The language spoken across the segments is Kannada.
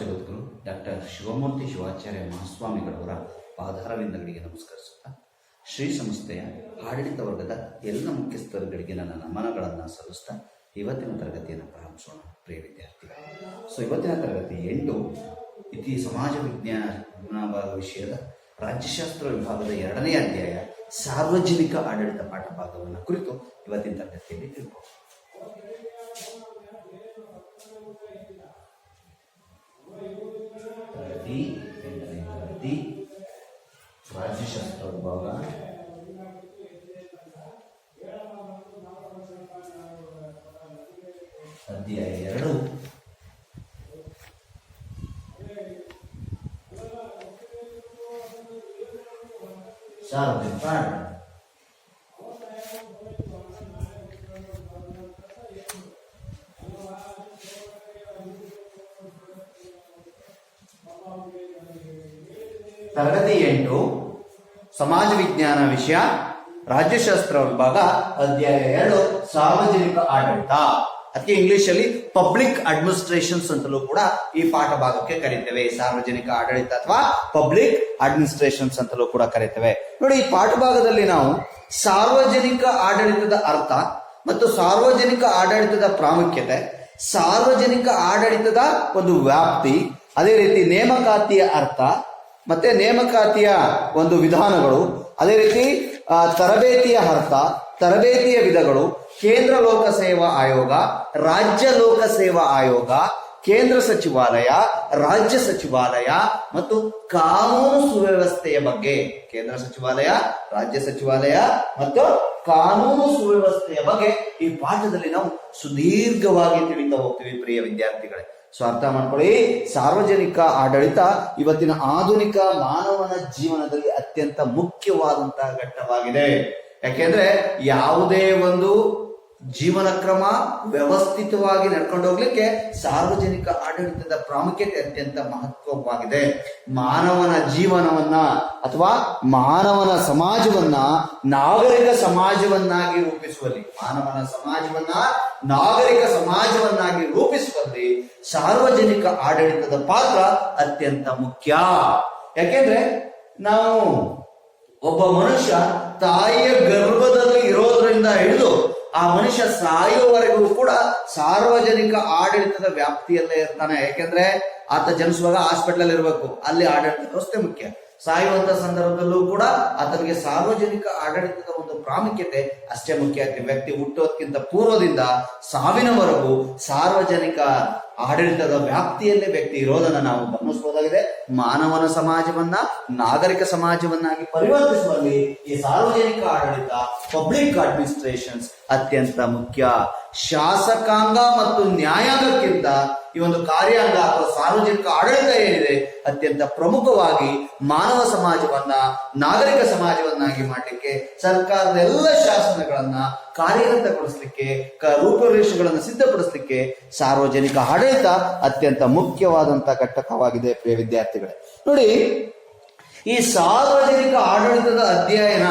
ಜಗದ್ಗುರು ಡಾಕ್ಟರ್ ಶಿವಮೂರ್ತಿ ಶಿವಾಚಾರ್ಯ ಮಹಾಸ್ವಾಮಿಗಳವರ ಪಾದಾರವಿಂದಗಳಿಗೆ ನಮಸ್ಕರಿಸುತ್ತಾ, ಶ್ರೀ ಸಂಸ್ಥೆಯ ಆಡಳಿತ ವರ್ಗದ ಎಲ್ಲ ಮುಖ್ಯಸ್ಥರುಗಳಿಗೆ ನನ್ನ ನಮನಗಳನ್ನು ಸಲ್ಲಿಸ್ತಾ ಇವತ್ತಿನ ತರಗತಿಯನ್ನು ಪ್ರಾರಂಭಿಸೋಣ, ಪ್ರಿಯ ವಿದ್ಯಾರ್ಥಿಗಳು. ಸೊ ಇವತ್ತಿನ ತರಗತಿ ಎಂಟು, ಇತಿ ಸಮಾಜ ವಿಜ್ಞಾನ ವಿಷಯದ ರಾಜ್ಯಶಾಸ್ತ್ರ ವಿಭಾಗದ ಎರಡನೇ ಅಧ್ಯಾಯ ಸಾರ್ವಜನಿಕ ಆಡಳಿತ ಪಾಠ ಭಾಗವನ್ನು ಕುರಿತು ಇವತ್ತಿನ ತರಗತಿಯಲ್ಲಿ ತಿಳ್ಕೊಳ್ಳೋಣ ವಿಭಾಗ ಅಧ್ಯಾಯ ಎರಡು. ವಿಷಯ ರಾಜ್ಯಶಾಸ್ತ್ರ ವಿಭಾಗ ಅಧ್ಯಾಯ ಎರಡು, ಸಾರ್ವಜನಿಕ ಆಡಳಿತ. ಅದಕ್ಕೆ ಇಂಗ್ಲಿಷ್ ಅಲ್ಲಿ ಪಬ್ಲಿಕ್ ಅಡ್ಮಿನಿಸ್ಟ್ರೇಷನ್ಸ್ ಅಂತಲೂ ಕೂಡ ಈ ಪಾಠ ಭಾಗಕ್ಕೆ ಕರೀತೇವೆ. ಸಾರ್ವಜನಿಕ ಆಡಳಿತ ಅಥವಾ ಪಬ್ಲಿಕ್ ಅಡ್ಮಿನಿಸ್ಟ್ರೇಷನ್ಸ್ ಅಂತಲೂ ಕೂಡ ಕರೀತೇವೆ. ನೋಡಿ, ಈ ಪಾಠ ಭಾಗದಲ್ಲಿ ನಾವು ಸಾರ್ವಜನಿಕ ಆಡಳಿತದ ಅರ್ಥ ಮತ್ತು ಸಾರ್ವಜನಿಕ ಆಡಳಿತದ ಪ್ರಾಮುಖ್ಯತೆ, ಸಾರ್ವಜನಿಕ ಆಡಳಿತದ ಒಂದು ವ್ಯಾಪ್ತಿ, ಅದೇ ರೀತಿ ನೇಮಕಾತಿಯ ಅರ್ಥ ಮತ್ತೆ ನೇಮಕಾತಿಯ ಒಂದು ವಿಧಾನಗಳು ಅದೇ ರೀತಿ ತರಬೇತಿಯ ಅರ್ಥ, ತರಬೇತಿಯ ವಿಧಗಳು, ಕೇಂದ್ರ ಲೋಕ ಸೇವಾ ಆಯೋಗ, ರಾಜ್ಯ ಲೋಕ ಸೇವಾ ಆಯೋಗ, ಕೇಂದ್ರ ಸಚಿವಾಲಯ, ರಾಜ್ಯ ಸಚಿವಾಲಯ ಮತ್ತು ಕಾನೂನು ಸುವ್ಯವಸ್ಥೆಯ ಬಗ್ಗೆ. ಕೇಂದ್ರ ಸಚಿವಾಲಯ, ರಾಜ್ಯ ಸಚಿವಾಲಯ ಮತ್ತು ಕಾನೂನು ಸುವ್ಯವಸ್ಥೆಯ ಬಗ್ಗೆ ಈ ಪಾಠದಲ್ಲಿ ನಾವು ಸುದೀರ್ಘವಾಗಿ ತಿಳಿತಾ ಹೋಗ್ತೀವಿ ಪ್ರಿಯ ವಿದ್ಯಾರ್ಥಿಗಳೇ. ಸೊ ಅರ್ಥ ಮಾಡ್ಕೊಳ್ಳಿ. ಸಾರ್ವಜನಿಕ ಆಡಳಿತ ಇವತ್ತಿನ ಆಧುನಿಕ ಮಾನವನ ಜೀವನದಲ್ಲಿ ಅತ್ಯಂತ ಮುಖ್ಯವಾದಂತಹ ಘಟ್ಟವಾಗಿದೆ. ಯಾಕೆಂದ್ರೆ ಯಾವುದೇ ಒಂದು ಜೀವನ ಕ್ರಮ ವ್ಯವಸ್ಥಿತವಾಗಿ ನಡ್ಕೊಂಡು ಹೋಗ್ಲಿಕ್ಕೆ ಸಾರ್ವಜನಿಕ ಆಡಳಿತದ ಪ್ರಾಮುಖ್ಯತೆ ಅತ್ಯಂತ ಮಹತ್ವವಾಗಿದೆ. ಮಾನವನ ಜೀವನವನ್ನ ಅಥವಾ ಮಾನವನ ಸಮಾಜವನ್ನ ನಾಗರಿಕ ಸಮಾಜವನ್ನಾಗಿ ರೂಪಿಸುವಲ್ಲಿ, ಮಾನವನ ಸಮಾಜವನ್ನ ನಾಗರಿಕ ಸಮಾಜವನ್ನಾಗಿ ರೂಪಿಸುವಲ್ಲಿ ಸಾರ್ವಜನಿಕ ಆಡಳಿತದ ಪಾತ್ರ ಅತ್ಯಂತ ಮುಖ್ಯ. ಯಾಕೆಂದ್ರೆ ನಾವು ಒಬ್ಬ ಮನುಷ್ಯ ತಾಯಿಯ ಗರ್ಭದಲ್ಲಿ ಇರೋದ್ರಿಂದ ಹಿಡಿದು ಆ ಮನುಷ್ಯ ಸಾಯುವವರೆಗೂ ಕೂಡ ಸಾರ್ವಜನಿಕ ಆಡಳಿತದ ವ್ಯಾಪ್ತಿಯಲ್ಲೇ ಇರ್ತಾನೆ. ಯಾಕೆಂದ್ರೆ ಆತ ಜನಿಸುವಾಗ ಹಾಸ್ಪಿಟಲ್ ಇರಬೇಕು ಅಲ್ಲಿ ಆಡಳಿತ ವ್ಯವಸ್ಥೆ ಮುಖ್ಯ. ಸಾಯುವಂತ ಸಂದರ್ಭದಲ್ಲೂ ಕೂಡ ಆತನಿಗೆ ಸಾರ್ವಜನಿಕ ಆಡಳಿತದ ಒಂದು ಪ್ರಾಮುಖ್ಯತೆ ಅಷ್ಟೇ ಮುಖ್ಯ. ಆಗ್ತದೆ ವ್ಯಕ್ತಿ ಹುಟ್ಟೋದಕ್ಕಿಂತ ಪೂರ್ವದಿಂದ ಸಾವಿನವರೆಗೂ ಸಾರ್ವಜನಿಕ ಆಡಳಿತದ ವ್ಯಾಪ್ತಿಯಲ್ಲೇ ವ್ಯಕ್ತಿ ಇರೋದನ್ನ ನಾವು ಗಮನಿಸಬಹುದಾಗಿದೆ ಮಾನವನ ಸಮಾಜವನ್ನ, ನಾಗರಿಕ ಸಮಾಜವನ್ನಾಗಿ ಪರಿವರ್ತಿಸುವಲ್ಲಿ ಈ ಸಾರ್ವಜನಿಕ ಆಡಳಿತ ಪಬ್ಲಿಕ್ ಅಡ್ಮಿನಿಸ್ಟ್ರೇಷನ್ಸ್ ಅತ್ಯಂತ ಮುಖ್ಯ. ಶಾಸಕಾಂಗ ಮತ್ತು ನ್ಯಾಯಾಂಗಕ್ಕಿಂತ ಈ ಒಂದು ಕಾರ್ಯಾಂಗ ಅಥವಾ ಸಾರ್ವಜನಿಕ ಆಡಳಿತ ಏನಿದೆ ಅತ್ಯಂತ ಪ್ರಮುಖವಾಗಿ ಮಾನವ ಸಮಾಜವನ್ನ, ನಾಗರಿಕ ಸಮಾಜವನ್ನಾಗಿ ಮಾಡಲಿಕ್ಕೆ ಸರ್ಕಾರದ ಎಲ್ಲ ಶಾಸನಗಳನ್ನ ಕಾರ್ಯಗತಗೊಳಿಸಲಿಕ್ಕೆ ರೂಪುರೇಷೆಗಳನ್ನು ಸಿದ್ಧಪಡಿಸಲಿಕ್ಕೆ ಸಾರ್ವಜನಿಕ ಆಡಳಿತ ಅತ್ಯಂತ ಮುಖ್ಯವಾದಂತಹ ಘಟಕವಾಗಿದೆ, ಪ್ರಿಯ ವಿದ್ಯಾರ್ಥಿಗಳೇ. ನೋಡಿ, ಈ ಸಾರ್ವಜನಿಕ ಆಡಳಿತದ ಅಧ್ಯಯನ,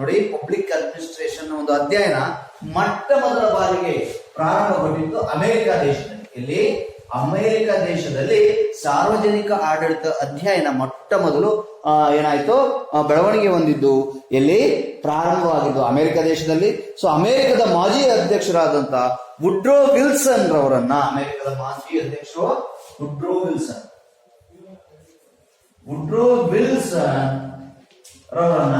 ನೋಡಿ, ಪಬ್ಲಿಕ್ ಅಡ್ಮಿನಿಸ್ಟ್ರೇಷನ್ ಒಂದು ಅಧ್ಯಯನ ಮೊಟ್ಟ ಮೊದಲ ಬಾರಿಗೆ ಪ್ರಾರಂಭಗೊಂಡಿದ್ದು ಅಮೆರಿಕ ದೇಶದಲ್ಲಿ. ಇಲ್ಲಿ ಅಮೆರಿಕ ದೇಶದಲ್ಲಿ ಸಾರ್ವಜನಿಕ ಆಡಳಿತ ಅಧ್ಯಯನ ಮೊಟ್ಟ ಮೊದಲು ಏನಾಯ್ತು? ಬೆಳವಣಿಗೆ ಹೊಂದಿದ್ದು ಎಲ್ಲಿ? ಪ್ರಾರಂಭವಾಗಿದ್ದು ಅಮೆರಿಕ ದೇಶದಲ್ಲಿ. ಸೊ ಅಮೆರಿಕದ ಮಾಜಿ ಅಧ್ಯಕ್ಷರಾದಂತಹ ವುಡ್ರೋ ವಿಲ್ಸನ್ ರವರನ್ನ, ಅಮೆರಿಕದ ಮಾಜಿ ಅಧ್ಯಕ್ಷರು ವುಡ್ರೋ ವಿಲ್ಸನ್. ವುಡ್ರೋ ವಿಲ್ಸನ್ ರವರನ್ನ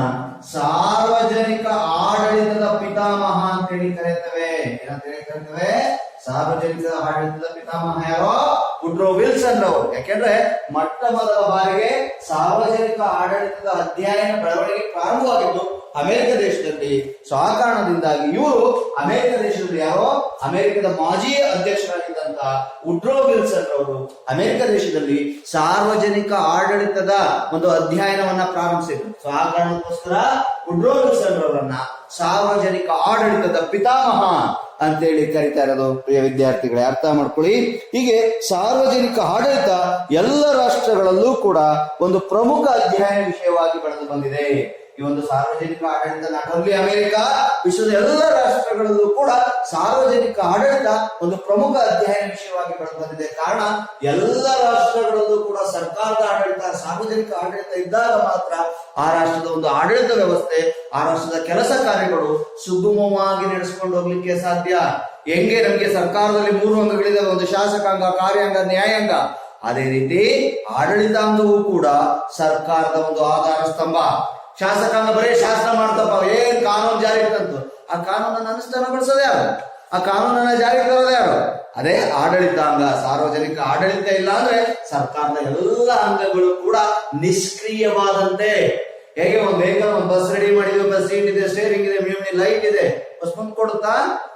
ಸಾರ್ವಜನಿಕ ಆಡಳಿತದ ಪಿತಾಮಹ ಅಂತೇಳಿ ಕರೀತವೆ. ಏನಂತ ಹೇಳಿ ಕರೀತವೆ? ಸಾರ್ವಜನಿಕ ಆಡಳಿತದ ಪಿತಾಮಹ ಯಾರೋ? ವುಡ್ರೋ ವಿಲ್ಸನ್ ರವರು. ಯಾಕೆಂದ್ರೆ ಮೊಟ್ಟ ಮೊದಲ ಬಾರಿಗೆ ಸಾರ್ವಜನಿಕ ಆಡಳಿತದ ಅಧ್ಯಯನ ಬೆಳವಣಿಗೆ ಪ್ರಾರಂಭವಾಗಿದ್ದು ಅಮೆರಿಕ ದೇಶದಲ್ಲಿ, ಸೊ ಆ ಕಾರಣದಿಂದಾಗಿ ಇವರು ಅಮೆರಿಕ ದೇಶದಲ್ಲಿ ಯಾರೋ ಅಮೆರಿಕದ ಮಾಜಿ ಅಧ್ಯಕ್ಷರಾಗಿದ್ದಂತಹ ಉಡ್ರೋ ವಿಲ್ಸನ್ ಅವರು ಅಮೆರಿಕ ದೇಶದಲ್ಲಿ ಸಾರ್ವಜನಿಕ ಆಡಳಿತದ ಒಂದು ಅಧ್ಯಯನವನ್ನ ಪ್ರಾರಂಭಿಸಿದ್ರು. ಸೊ ಆ ಕಾರಣಕ್ಕೋಸ್ಕರ ಉಡ್ರೋ ವಿಲ್ಸನ್ ಅವರನ್ನ ಸಾರ್ವಜನಿಕ ಆಡಳಿತದ ಪಿತಾಮಹ ಅಂತೇಳಿ ಕರಿತಾ ಇರೋದು, ಪ್ರಿಯ ವಿದ್ಯಾರ್ಥಿಗಳೇ, ಅರ್ಥ ಮಾಡ್ಕೊಳ್ಳಿ. ಹೀಗೆ ಸಾರ್ವಜನಿಕ ಆಡಳಿತ ಎಲ್ಲ ರಾಷ್ಟ್ರಗಳಲ್ಲೂ ಕೂಡ ಒಂದು ಪ್ರಮುಖ ಅಧ್ಯಯನ ವಿಷಯವಾಗಿ ಬೆಳೆದು ಬಂದಿದೆ. ಈ ಒಂದು ಸಾರ್ವಜನಿಕ ಆಡಳಿತ ನಾಟ್ ಓನ್ಲಿ ಅಮೆರಿಕ, ವಿಶ್ವದ ಎಲ್ಲ ರಾಷ್ಟ್ರಗಳಲ್ಲೂ ಕೂಡ ಸಾರ್ವಜನಿಕ ಆಡಳಿತ ಒಂದು ಪ್ರಮುಖ ಅಧ್ಯಯನ ವಿಷಯವಾಗಿ ಬಂದಿದೆ ಕಾರಣ, ಎಲ್ಲ ರಾಷ್ಟ್ರಗಳಲ್ಲೂ ಕೂಡ ಸರ್ಕಾರದ ಆಡಳಿತ, ಸಾರ್ವಜನಿಕ ಆಡಳಿತ ಇದ್ದಾಗ ಮಾತ್ರ ಆ ರಾಷ್ಟ್ರದ ಒಂದು ಆಡಳಿತ ವ್ಯವಸ್ಥೆ, ಆ ರಾಷ್ಟ್ರದ ಕೆಲಸ ಕಾರ್ಯಗಳು ಸುಗಮವಾಗಿ ನಡೆಸಿಕೊಂಡು ಹೋಗ್ಲಿಕ್ಕೆ ಸಾಧ್ಯ. ಹೆಂಗೆ ನಮಗೆ ಸರ್ಕಾರದಲ್ಲಿ ಮೂರು ಅಂಗಗಳಿದೆ ಒಂದು ಶಾಸಕಾಂಗ, ಕಾರ್ಯಾಂಗ, ನ್ಯಾಯಾಂಗ. ಅದೇ ರೀತಿ ಆಡಳಿತಾಂಗವೂ ಕೂಡ ಸರ್ಕಾರದ ಒಂದು ಆಧಾರ ಸ್ತಂಭ. ಶಾಸಕಾಂಗ ಬರೀ ಶಾಸನ ಮಾಡ್ತಪ್ಪ. ಏನ್ ಕಾನೂನು ಜಾರಿ ತಂತು ಆ ಕಾನೂನನ್ನು ಅನುಷ್ಠಾನಗೊಳಿಸೋದು ಯಾರು? ಆ ಕಾನೂನನ್ನ ಜಾರಿಗೆ ತರೋದು ಯಾರು? ಅದೇ ಆಡಳಿತಾಂಗ ಸಾರ್ವಜನಿಕ ಆಡಳಿತ ಇಲ್ಲ ಅಂದ್ರೆ ಸರ್ಕಾರದ ಎಲ್ಲ ಅಂಗಗಳು ಕೂಡ ನಿಷ್ಕ್ರಿಯವಾದಂತೆ ಹೇಗೆ ಒಂದು ವೆಹಿಕಲ್ ಒಂದು ಬಸ್ ರೆಡಿ ಮಾಡಿದ್ವಿ ಬಸ್ ಸೀಟ್ ಇದೆ ಸ್ಟೇರಿಂಗ್ ಇದೆ ಲೈಟ್ ಇದೆ ಬಸ್ ಮುಂದ್ ಕೊಡುತ್ತಾ,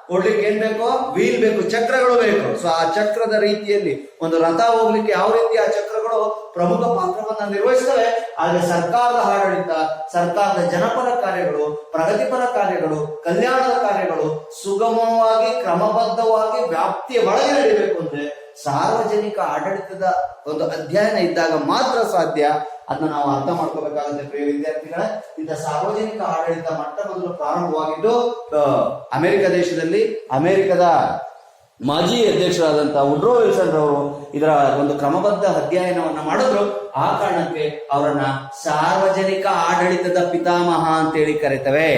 ಕೊಡ್ಲಿಕ್ಕೆ ಏನ್ ಬೇಕು? ವೀಲ್ ಬೇಕು, ಚಕ್ರಗಳು ಬೇಕು. ಸೊ ಆ ಚಕ್ರದ ರೀತಿಯಲ್ಲಿ ಒಂದು ರಥ ಹೋಗ್ಲಿಕ್ಕೆ ಯಾವ ರೀತಿ ಆ ಚಕ್ರಗಳು ಪ್ರಮುಖ ಪಾತ್ರವನ್ನ ನಿರ್ವಹಿಸ್ತವೆ? ಆದ್ರೆ ಸರ್ಕಾರದ ಆಡಳಿತ ಸರ್ಕಾರದ ಜನಪರ ಕಾರ್ಯಗಳು, ಪ್ರಗತಿಪರ ಕಾರ್ಯಗಳು, ಕಲ್ಯಾಣದ ಕಾರ್ಯಗಳು ಸುಗಮವಾಗಿ, ಕ್ರಮಬದ್ಧವಾಗಿ ವ್ಯಾಪ್ತಿಯ ಒಳಗೆ ನಡೀಬೇಕು ಅಂದ್ರೆ ಸಾರ್ವಜನಿಕ ಆಡಳಿತದ ಒಂದು ಅಧ್ಯಯನ ಇದ್ದಾಗ ಮಾತ್ರ ಸಾಧ್ಯ. ಅದನ್ನ ನಾವು ಅರ್ಥ ಮಾಡ್ಕೋಬೇಕಾಗುತ್ತೆ ಪ್ರಿಯ ವಿದ್ಯಾರ್ಥಿಗಳ. ಇಂಥ ಸಾರ್ವಜನಿಕ ಆಡಳಿತ ಮಟ್ಟ ಮೊದಲು ಪ್ರಾರಂಭವಾಗಿದ್ದು ಅಮೆರಿಕ ದೇಶದಲ್ಲಿ ಅಮೆರಿಕದ ಮಾಜಿ ಅಧ್ಯಕ್ಷರಾದಂತಹ ಉಡ್ರೋ ವಿಲ್ಸನ್ ಅವರು ಇದರ ಒಂದು ಕ್ರಮಬದ್ಧ ಅಧ್ಯಯನವನ್ನ ಮಾಡಿದ್ರು. ಆ ಕಾರಣಕ್ಕೆ ಅವರನ್ನ ಸಾರ್ವಜನಿಕ ಆಡಳಿತದ ಪಿತಾಮಹ ಅಂತೇಳಿ ಕರೀತವೆ.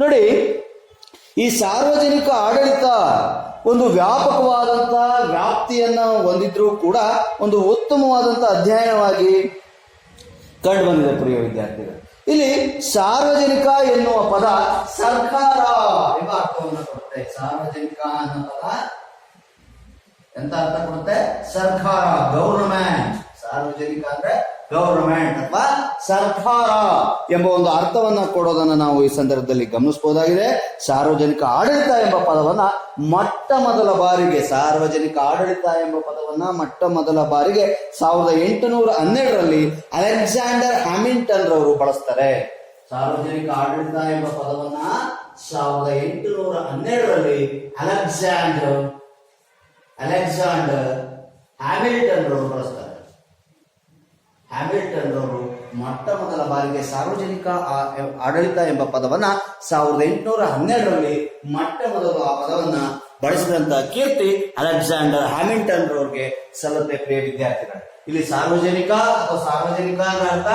ನೋಡಿ, ಈ ಸಾರ್ವಜನಿಕ ಆಡಳಿತ ಒಂದು ವ್ಯಾಪಕವಾದಂತಹ ವ್ಯಾಪ್ತಿಯನ್ನ ಹೊಂದಿದ್ರೂ ಕೂಡ ಒಂದು ಉತ್ತಮವಾದಂತಹ ಅಧ್ಯಯನವಾಗಿ ಕಂಡು ಬಂದಿದೆ ಪ್ರಿಯ ವಿದ್ಯಾರ್ಥಿಗಳು. ಇಲ್ಲಿ ಸಾರ್ವಜನಿಕ ಎನ್ನುವ ಪದ ಸರ್ಕಾರ ಎಂಬ ಅರ್ಥವನ್ನು ಕೊಡುತ್ತೆ. ಸಾರ್ವಜನಿಕ ಅನ್ನೋ ಪದ ಎಂತ ಅರ್ಥ ಕೊಡುತ್ತೆ? ಸರ್ಕಾರ ಗೌರ್ಮೆಂಟ್ ಸಾರ್ವಜನಿಕ ಅಂದ್ರೆ ಗೌರ್ನಮೆಂಟ್ ಅಥವಾ ಸರ್ಕಾರ ಎಂಬ ಒಂದು ಅರ್ಥವನ್ನ ಕೊಡೋದನ್ನ ನಾವು ಈ ಸಂದರ್ಭದಲ್ಲಿ ಗಮನಿಸಬಹುದಾಗಿದೆ ಸಾರ್ವಜನಿಕ ಆಡಳಿತ ಎಂಬ ಪದವನ್ನ ಮೊಟ್ಟ ಮೊದಲ ಬಾರಿಗೆ, ಸಾರ್ವಜನಿಕ ಆಡಳಿತ ಎಂಬ ಪದವನ್ನ ಮೊಟ್ಟ ಮೊದಲ ಬಾರಿಗೆ ಸಾವಿರದ ಎಂಟುನೂರ ಹನ್ನೆರಡರಲ್ಲಿ ಅಲೆಕ್ಸಾಂಡರ್ ಹ್ಯಾಮಿಂಟನ್ ರವರು ಬಳಸ್ತಾರೆ. ಸಾರ್ವಜನಿಕ ಆಡಳಿತ ಎಂಬ ಪದವನ್ನ ಸಾವಿರದ ಎಂಟುನೂರ ಹನ್ನೆರಡರಲ್ಲಿ ಅಲೆಕ್ಸಾಂಡರ್ ಅಲೆಕ್ಸಾಂಡರ್ ಹ್ಯಾಮಿಲ್ಟನ್ ರವರು ಬಳಸ್ತಾರೆ. ಹ್ಯಾಮಿಲ್ಟನ್ ಅವರು ಮೊಟ್ಟ ಮೊದಲ ಬಾರಿಗೆ ಸಾರ್ವಜನಿಕ ಆಡಳಿತ ಎಂಬ ಪದವನ್ನ ಸಾವಿರದ ಎಂಟುನೂರ ಹನ್ನೆರಡರಲ್ಲಿ ಮೊಟ್ಟ ಮೊದಲು ಆ ಪದವನ್ನ ಬಳಸಿದಂತ ಕೀರ್ತಿ ಅಲೆಕ್ಸಾಂಡರ್ ಹ್ಯಾಮಿಲ್ಟನ್ ರವರಿಗೆ ಸಲ್ಲುತ್ತೆ ಪ್ರಿಯ ವಿದ್ಯಾರ್ಥಿಗಳು. ಇಲ್ಲಿ ಸಾರ್ವಜನಿಕ ಅಥವಾ ಸಾರ್ವಜನಿಕ ಅಂತ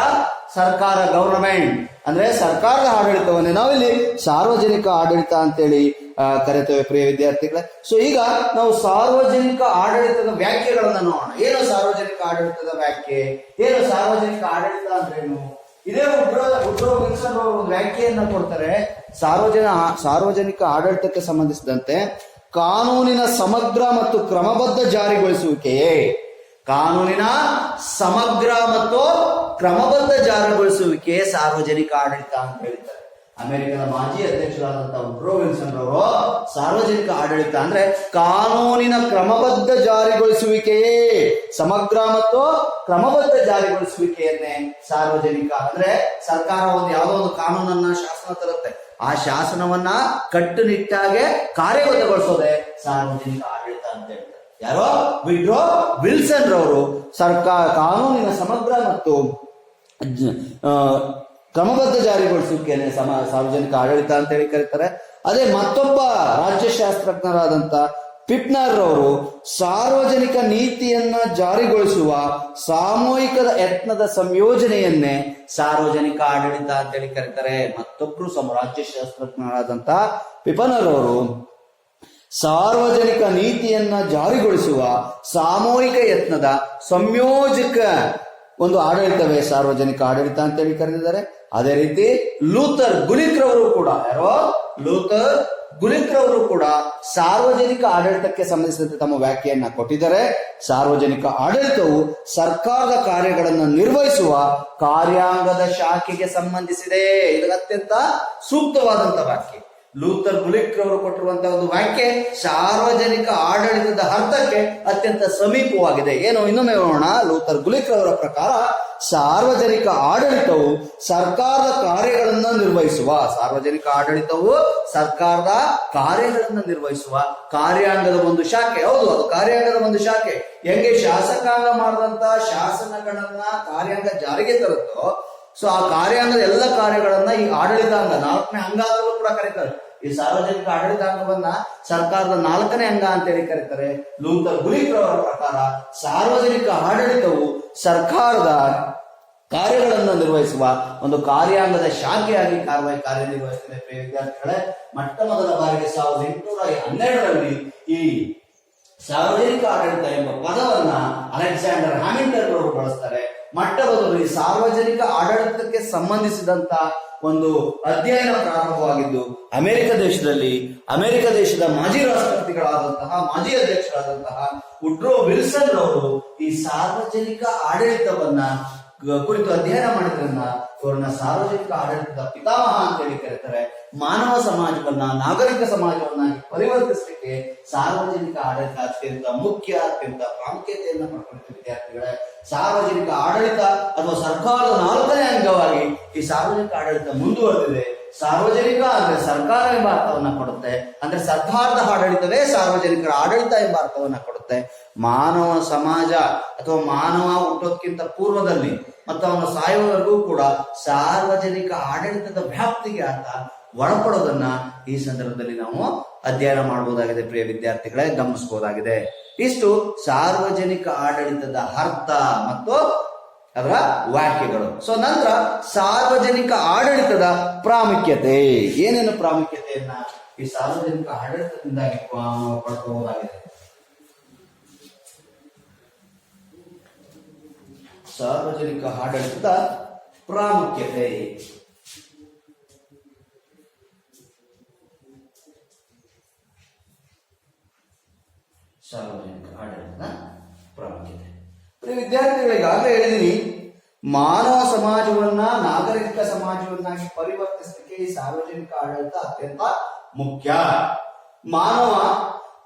ಸರ್ಕಾರ ಗವರ್ನಮೆಂಟ್. ಅಂದ್ರೆ ಸರ್ಕಾರದ ಆಡಳಿತವನ್ನೇ ನಾವಿಲ್ಲಿ ಸಾರ್ವಜನಿಕ ಆಡಳಿತ ಅಂತೇಳಿ ಕರೆತೇವೆ ಪ್ರಿಯ ವಿದ್ಯಾರ್ಥಿಗಳೇ. ಸೊ ಈಗ ನಾವು ಸಾರ್ವಜನಿಕ ಆಡಳಿತದ ವ್ಯಾಖ್ಯೆಗಳನ್ನ ನೋಡೋಣ. ಏನು ಸಾರ್ವಜನಿಕ ಆಡಳಿತದ ವ್ಯಾಖ್ಯೆ? ಏನು ಸಾರ್ವಜನಿಕ ಆಡಳಿತ ಅಂದ್ರೇನು? ಇದೇ ಉಗ್ರ ಉಡ್ರೋ ವ್ಯಾಖ್ಯೆಯನ್ನ ಕೊಡ್ತಾರೆ. ಸಾರ್ವಜನ, ಸಾರ್ವಜನಿಕ ಆಡಳಿತಕ್ಕೆ ಸಂಬಂಧಿಸಿದಂತೆ ಕಾನೂನಿನ ಸಮಗ್ರ ಮತ್ತು ಕ್ರಮಬದ್ಧ ಜಾರಿಗೊಳಿಸುವಿಕೆಯೇ? ಕಾನೂನಿನ ಸಮಗ್ರ ಮತ್ತು ಕ್ರಮಬದ್ಧ ಜಾರಿಗೊಳಿಸುವಿಕೆ ಸಾರ್ವಜನಿಕ ಆಡಳಿತ ಅಂತ ಹೇಳ್ತಾರೆ. ಅಮೆರಿಕದ ಮಾಜಿ ಅಧ್ಯಕ್ಷರಾದಂತಹ ಉಡ್ರೋ ವಿಲ್ಸನ್ ರವರು ಸಾರ್ವಜನಿಕ ಆಡಳಿತ ಅಂದ್ರೆ ಕಾನೂನಿನ ಕ್ರಮಬದ್ಧ ಜಾರಿಗೊಳಿಸುವಿಕೆಯೇ. ಸಮಗ್ರ ಮತ್ತು ಕ್ರಮಬದ್ಧ ಜಾರಿಗೊಳಿಸುವಿಕೆಯನ್ನೇ ಸಾರ್ವಜನಿಕ ಅಂದ್ರೆ ಸರ್ಕಾರ ಒಂದು ಯಾವುದೋ ಒಂದು ಕಾನೂನನ್ನ ಶಾಸನ ತರುತ್ತೆ. ಆ ಶಾಸನವನ್ನ ಕಟ್ಟುನಿಟ್ಟಾಗೆ ಕಾರ್ಯಗತಗೊಳಿಸೋದೇ ಸಾರ್ವಜನಿಕ ಆಡಳಿತ ಅಂತ ಹೇಳ್ತಾರೆ. ಯಾರೋ ವಿಡ್ರೋ ವಿಲ್ಸನ್ ರವರು ಸರ್ಕಾರ ಕಾನೂನಿನ ಸಮಗ್ರ ಮತ್ತು ಕ್ರಮಬದ್ಧ ಜಾರಿಗೊಳಿಸುವಿಕೆಯನ್ನೇ ಸಮ, ಸಾರ್ವಜನಿಕ ಆಡಳಿತ ಅಂತ ಹೇಳಿ ಕರೀತಾರೆ. ಅದೇ ಮತ್ತೊಬ್ಬ ರಾಜ್ಯಶಾಸ್ತ್ರಜ್ಞರಾದಂತ ಪಿಪ್ನರ್ ಅವರು ಸಾರ್ವಜನಿಕ ನೀತಿಯನ್ನ ಜಾರಿಗೊಳಿಸುವ ಸಾಮೂಹಿಕದ ಯತ್ನದ ಸಂಯೋಜನೆಯನ್ನೇ ಸಾರ್ವಜನಿಕ ಆಡಳಿತ ಅಂತೇಳಿ ಕರೀತಾರೆ. ಮತ್ತೊಬ್ರು ಸಮ ರಾಜ್ಯಶಾಸ್ತ್ರಜ್ಞರಾದಂತ ಪಿಪನರ್ ಅವರು ಸಾರ್ವಜನಿಕ ನೀತಿಯನ್ನ ಜಾರಿಗೊಳಿಸುವ ಸಾಮೂಹಿಕ ಯತ್ನದ ಸಂಯೋಜಕ ಒಂದು ಆಡಳಿತವೇ ಸಾರ್ವಜನಿಕ ಆಡಳಿತ ಅಂತೇಳಿ ಕರೆದಿದ್ದಾರೆ. ಅದೇ ರೀತಿ ಲೂಥರ್ ಗುಲಿತ್ರವರು ಕೂಡ, ಯಾರೋ? ಲೂಥರ್ ಗುಲಿತ್ರವರು ಕೂಡ ಸಾರ್ವಜನಿಕ ಆಡಳಿತಕ್ಕೆ ಸಂಬಂಧಿಸಿದಂತೆ ತಮ್ಮ ವ್ಯಾಖ್ಯೆಯನ್ನ ಕೊಟ್ಟಿದ್ದಾರೆ. ಸಾರ್ವಜನಿಕ ಆಡಳಿತವು ಸರ್ಕಾರದ ಕಾರ್ಯಗಳನ್ನು ನಿರ್ವಹಿಸುವ ಕಾರ್ಯಾಂಗದ ಶಾಖೆಗೆ ಸಂಬಂಧಿಸಿದೆ. ಇದು ಅತ್ಯಂತ ಸೂಕ್ತವಾದಂತಹ ವ್ಯಾಖ್ಯೆ. ಲೂಥರ್ ಗುಲಿಕ್ ಅವರು ಕೊಟ್ಟಿರುವಂತಹ ಒಂದು ವ್ಯಾಖ್ಯೆ ಸಾರ್ವಜನಿಕ ಆಡಳಿತದ ಅರ್ಥಕ್ಕೆ ಅತ್ಯಂತ ಸಮೀಪವಾಗಿದೆ. ಏನು, ಇನ್ನೊಮ್ಮೆ ನೋಡೋಣ ಲೂಥರ್ ಗುಲಿಕ್ ಅವರ ಪ್ರಕಾರ ಸಾರ್ವಜನಿಕ ಆಡಳಿತವು ಸರ್ಕಾರದ ಕಾರ್ಯಗಳನ್ನು ನಿರ್ವಹಿಸುವ, ಸಾರ್ವಜನಿಕ ಆಡಳಿತವು ಸರ್ಕಾರದ ಕಾರ್ಯಗಳನ್ನು ನಿರ್ವಹಿಸುವ ಕಾರ್ಯಾಂಗದ ಒಂದು ಶಾಖೆ. ಹೌದು, ಅದು ಕಾರ್ಯಾಂಗದ ಒಂದು ಶಾಖೆ. ಹೆಂಗೆ ಶಾಸಕಾಂಗ ಮಾಡಿದಂತ ಶಾಸನಗಳನ್ನ ಕಾರ್ಯಾಂಗ ಜಾರಿಗೆ ತರುತ್ತೋ ಸೊ ಆ ಕಾರ್ಯಾಂಗದ ಎಲ್ಲ ಕಾರ್ಯಗಳನ್ನ ಈ ಆಡಳಿತಾಂಗ, ನಾಲ್ಕನೇ ಅಂಗ ಅಂತಲೂ ಕೂಡ ಕರೀತಾರೆ. ಈ ಸಾರ್ವಜನಿಕ ಆಡಳಿತಾಂಗವನ್ನ ಸರ್ಕಾರದ ನಾಲ್ಕನೇ ಅಂಗ ಅಂತೇಳಿ ಕರೀತಾರೆ. ಲೂಂತ ಗುರಿಕ್ರವರ ಪ್ರಕಾರ ಸಾರ್ವಜನಿಕ ಆಡಳಿತವು ಸರ್ಕಾರದ ಕಾರ್ಯಗಳನ್ನು ನಿರ್ವಹಿಸುವ ಒಂದು ಕಾರ್ಯಾಂಗದ ಶಾಖೆಯಾಗಿ ಕಾರ್ಯ ಕಾರ್ಯನಿರ್ವಹಿಸಿದೆ ವಿದ್ಯಾರ್ಥಿಗಳೇ, ಮೊಟ್ಟ ಮೊದಲ ಬಾರಿಗೆ ಸಾವಿರದ ಎಂಟುನೂರ ಹನ್ನೆರಡರಲ್ಲಿ ಈ ಸಾರ್ವಜನಿಕ ಆಡಳಿತ ಎಂಬ ಪದವನ್ನ ಅಲೆಕ್ಸಾಂಡರ್ ಹ್ಯಾಮಿಲ್ಟನ್ ಅವರು ಬಳಸ್ತಾರೆ. ಮೊಟ್ಟ ಬದಲು ಈ ಸಾರ್ವಜನಿಕ ಆಡಳಿತಕ್ಕೆ ಸಂಬಂಧಿಸಿದಂತ ಒಂದು ಅಧ್ಯಯನ ಪ್ರಾರಂಭವಾಗಿದ್ದು, ಅಮೆರಿಕ ದೇಶದಲ್ಲಿ, ಅಮೆರಿಕ ದೇಶದ ಮಾಜಿ ರಾಷ್ಟ್ರಪತಿಗಳಾದಂತಹ, ಮಾಜಿ ಅಧ್ಯಕ್ಷರಾದಂತಹ ಉಡ್ರೋ ವಿಲ್ಸನ್ ಅವರು ಈ ಸಾರ್ವಜನಿಕ ಆಡಳಿತವನ್ನ ಕುರಿತು ಅಧ್ಯಯನ ಮಾಡಿದ್ರಿಂದ ಇವರನ್ನ ಸಾರ್ವಜನಿಕ ಆಡಳಿತದ ಪಿತಾಮಹ ಅಂತೇಳಿ ಕರೀತಾರೆ. ಮಾನವ ಸಮಾಜವನ್ನ, ನಾಗರಿಕ ಸಮಾಜವನ್ನಾಗಿ ಪರಿವರ್ತಿಸಲಿಕ್ಕೆ ಸಾರ್ವಜನಿಕ ಆಡಳಿತ ಅತ್ಯಂತ ಮುಖ್ಯ, ಅತ್ಯಂತ ಪ್ರಾಮುಖ್ಯತೆಯನ್ನ ಪಡ್ಕೊಂಡಿದ್ದ ವಿದ್ಯಾರ್ಥಿಗಳೇ, ಸಾರ್ವಜನಿಕ ಆಡಳಿತ ಅಥವಾ ಸರ್ಕಾರದ ನಾಲ್ಕನೇ ಅಂಗವಾಗಿ ಈ ಸಾರ್ವಜನಿಕ ಆಡಳಿತ ಮುಂದುವರೆದಿದೆ. ಸಾರ್ವಜನಿಕ ಅಂದ್ರೆ ಸರ್ಕಾರ ಎಂಬ ಅರ್ಥವನ್ನ ಕೊಡುತ್ತೆ, ಅಂದ್ರೆ ಸರ್ಕಾರದ ಆಡಳಿತವೇ ಸಾರ್ವಜನಿಕರ ಆಡಳಿತ ಎಂಬ ಅರ್ಥವನ್ನ ಕೊಡುತ್ತೆ. ಮಾನವ ಸಮಾಜ ಅಥವಾ ಮಾನವ ಹುಟ್ಟೋದಕ್ಕಿಂತ ಪೂರ್ವದಲ್ಲಿ ಮತ್ತು ಅವನ ಸಾಯುವವರೆಗೂ ಕೂಡ ಸಾರ್ವಜನಿಕ ಆಡಳಿತದ ವ್ಯಾಪ್ತಿಗೆ ಅಂತ ಒಳಪಡೋದನ್ನ ಈ ಸಂದರ್ಭದಲ್ಲಿ ನಾವು ಅಧ್ಯಯನ ಮಾಡಬಹುದಾಗಿದೆ ಪ್ರಿಯ ವಿದ್ಯಾರ್ಥಿಗಳೇ ಗಮನಿಸಬಹುದಾಗಿದೆ ಇಷ್ಟು ಸಾರ್ವಜನಿಕ ಆಡಳಿತದ ಅರ್ಥ ಮತ್ತು ಅದರ ವಾಕ್ಯಗಳು. ಸೊ ನಂತರ ಸಾರ್ವಜನಿಕ ಆಡಳಿತದ ಪ್ರಾಮುಖ್ಯತೆ. ಏನೇನು ಪ್ರಾಮುಖ್ಯತೆಯನ್ನ ಈ ಸಾರ್ವಜನಿಕ ಆಡಳಿತದಿಂದಾಗಿ ಪಡ್ಕೋಬಹುದಾಗಿದೆ? ಸಾರ್ವಜನಿಕ ಆಡಳಿತದ ಪ್ರಾಮುಖ್ಯತೆ. ಸಾರ್ವಜನಿಕ ಆಡಳಿತದ ಪ್ರಾಮುಖ್ಯತೆ. ವಿದ್ಯಾರ್ಥಿಗಳಿಗಾಗಲೇ ಹೇಳಿದೀನಿ, ಮಾನವ ಸಮಾಜವನ್ನ, ನಾಗರಿಕ ಸಮಾಜವನ್ನಾಗಿ ಪರಿವರ್ತಿಸಲಿಕ್ಕೆ ಈ ಸಾರ್ವಜನಿಕ ಆಡಳಿತ ಅತ್ಯಂತ ಮುಖ್ಯ. ಮಾನವ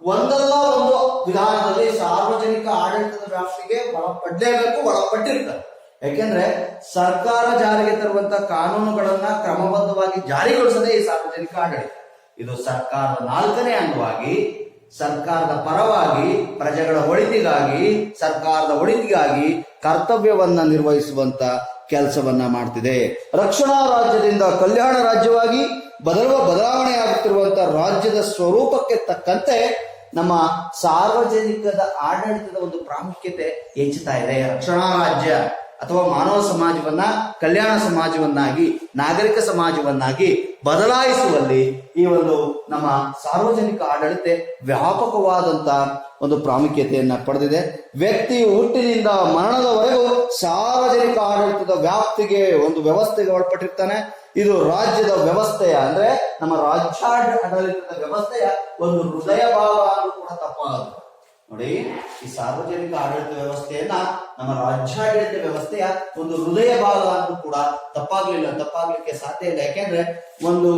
ಒಂದಲ್ಲ ಒಂದು ವಿಧಾನದಲ್ಲಿ ಸಾರ್ವಜನಿಕ ಆಡಳಿತದ ವ್ಯಾಪ್ತಿಗೆ ಒಳಪಡಲೇಬೇಕು ಒಳಪಟ್ಟಿರ್ತಾರೆ ಯಾಕೆಂದ್ರೆ ಸರ್ಕಾರ ಜಾರಿಗೆ ತರುವಂತ ಕಾನೂನುಗಳನ್ನ ಕ್ರಮಬದ್ಧವಾಗಿ ಜಾರಿಗೊಳಿಸದೆ ಈ ಸಾರ್ವಜನಿಕ ಆಡಳಿತ. ಇದು ಸರ್ಕಾರದ ನಾಲ್ಕನೇ ಅಂಗವಾಗಿ ಸರ್ಕಾರದ ಪರವಾಗಿ, ಪ್ರಜೆಗಳ ಒಳಿತಿಗಾಗಿ, ಸರ್ಕಾರದ ಒಳಿತಿಗಾಗಿ ಕರ್ತವ್ಯವನ್ನ ನಿರ್ವಹಿಸುವಂತ ಕೆಲಸವನ್ನ ಮಾಡ್ತಿದೆ. ರಕ್ಷಣಾ ರಾಜ್ಯದಿಂದ ಕಲ್ಯಾಣ ರಾಜ್ಯವಾಗಿ ಬದಲುವ, ಬದಲಾವಣೆಯಾಗುತ್ತಿರುವಂತ ರಾಜ್ಯದ ಸ್ವರೂಪಕ್ಕೆ ತಕ್ಕಂತೆ ನಮ್ಮ ಸಾರ್ವಜನಿಕದ ಆಡಳಿತದ ಒಂದು ಪ್ರಾಮುಖ್ಯತೆ ಹೆಚ್ಚುತ್ತಾ ಇದೆ. ರಕ್ಷಣಾ ರಾಜ್ಯ ಅಥವಾ ಮಾನವ ಸಮಾಜವನ್ನ, ಕಲ್ಯಾಣ ಸಮಾಜವನ್ನಾಗಿ, ನಾಗರಿಕ ಸಮಾಜವನ್ನಾಗಿ ಬದಲಾಯಿಸುವಲ್ಲಿ ಈ ಒಂದು ನಮ್ಮ ಸಾರ್ವಜನಿಕ ಆಡಳಿತ ವ್ಯಾಪಕವಾದಂತ ಒಂದು ಪ್ರಾಮುಖ್ಯತೆಯನ್ನ ಪಡೆದಿದೆ. ವ್ಯಕ್ತಿಯು ಹುಟ್ಟಿನಿಂದ ಮರಣದವರೆಗೂ ಸಾರ್ವಜನಿಕ ಆಡಳಿತದ ವ್ಯಾಪ್ತಿಗೆ ಒಂದು ವ್ಯವಸ್ಥೆಗೆ ಒಳಪಟ್ಟಿರ್ತಾನೆ. ಇದು ರಾಜ್ಯದ ವ್ಯವಸ್ಥೆಯ ಅಂದ್ರೆ ನಮ್ಮ ರಾಜ್ಯಾಡಳಿತದ ವ್ಯವಸ್ಥೆಯ ಒಂದು ಹೃದಯ ಭಾವ ಕೂಡ ತಪ್ಪಾಗದು. ನೋಡಿ, ಈ ಸಾರ್ವಜನಿಕ ಆಡಳಿತ ವ್ಯವಸ್ಥೆಯನ್ನ ನಮ್ಮ ರಾಜ್ಯಾಡಳಿತ ವ್ಯವಸ್ಥೆಯ ಒಂದು ಹೃದಯ ಭಾಗ ಅಂತ ಕೂಡ ತಪ್ಪಾಗ್ಲಿಲ್ಲ, ತಪ್ಪಾಗ್ಲಿಕ್ಕೆ ಸಾಧ್ಯ ಇಲ್ಲ. ಯಾಕೆಂದ್ರೆ ಒಂದು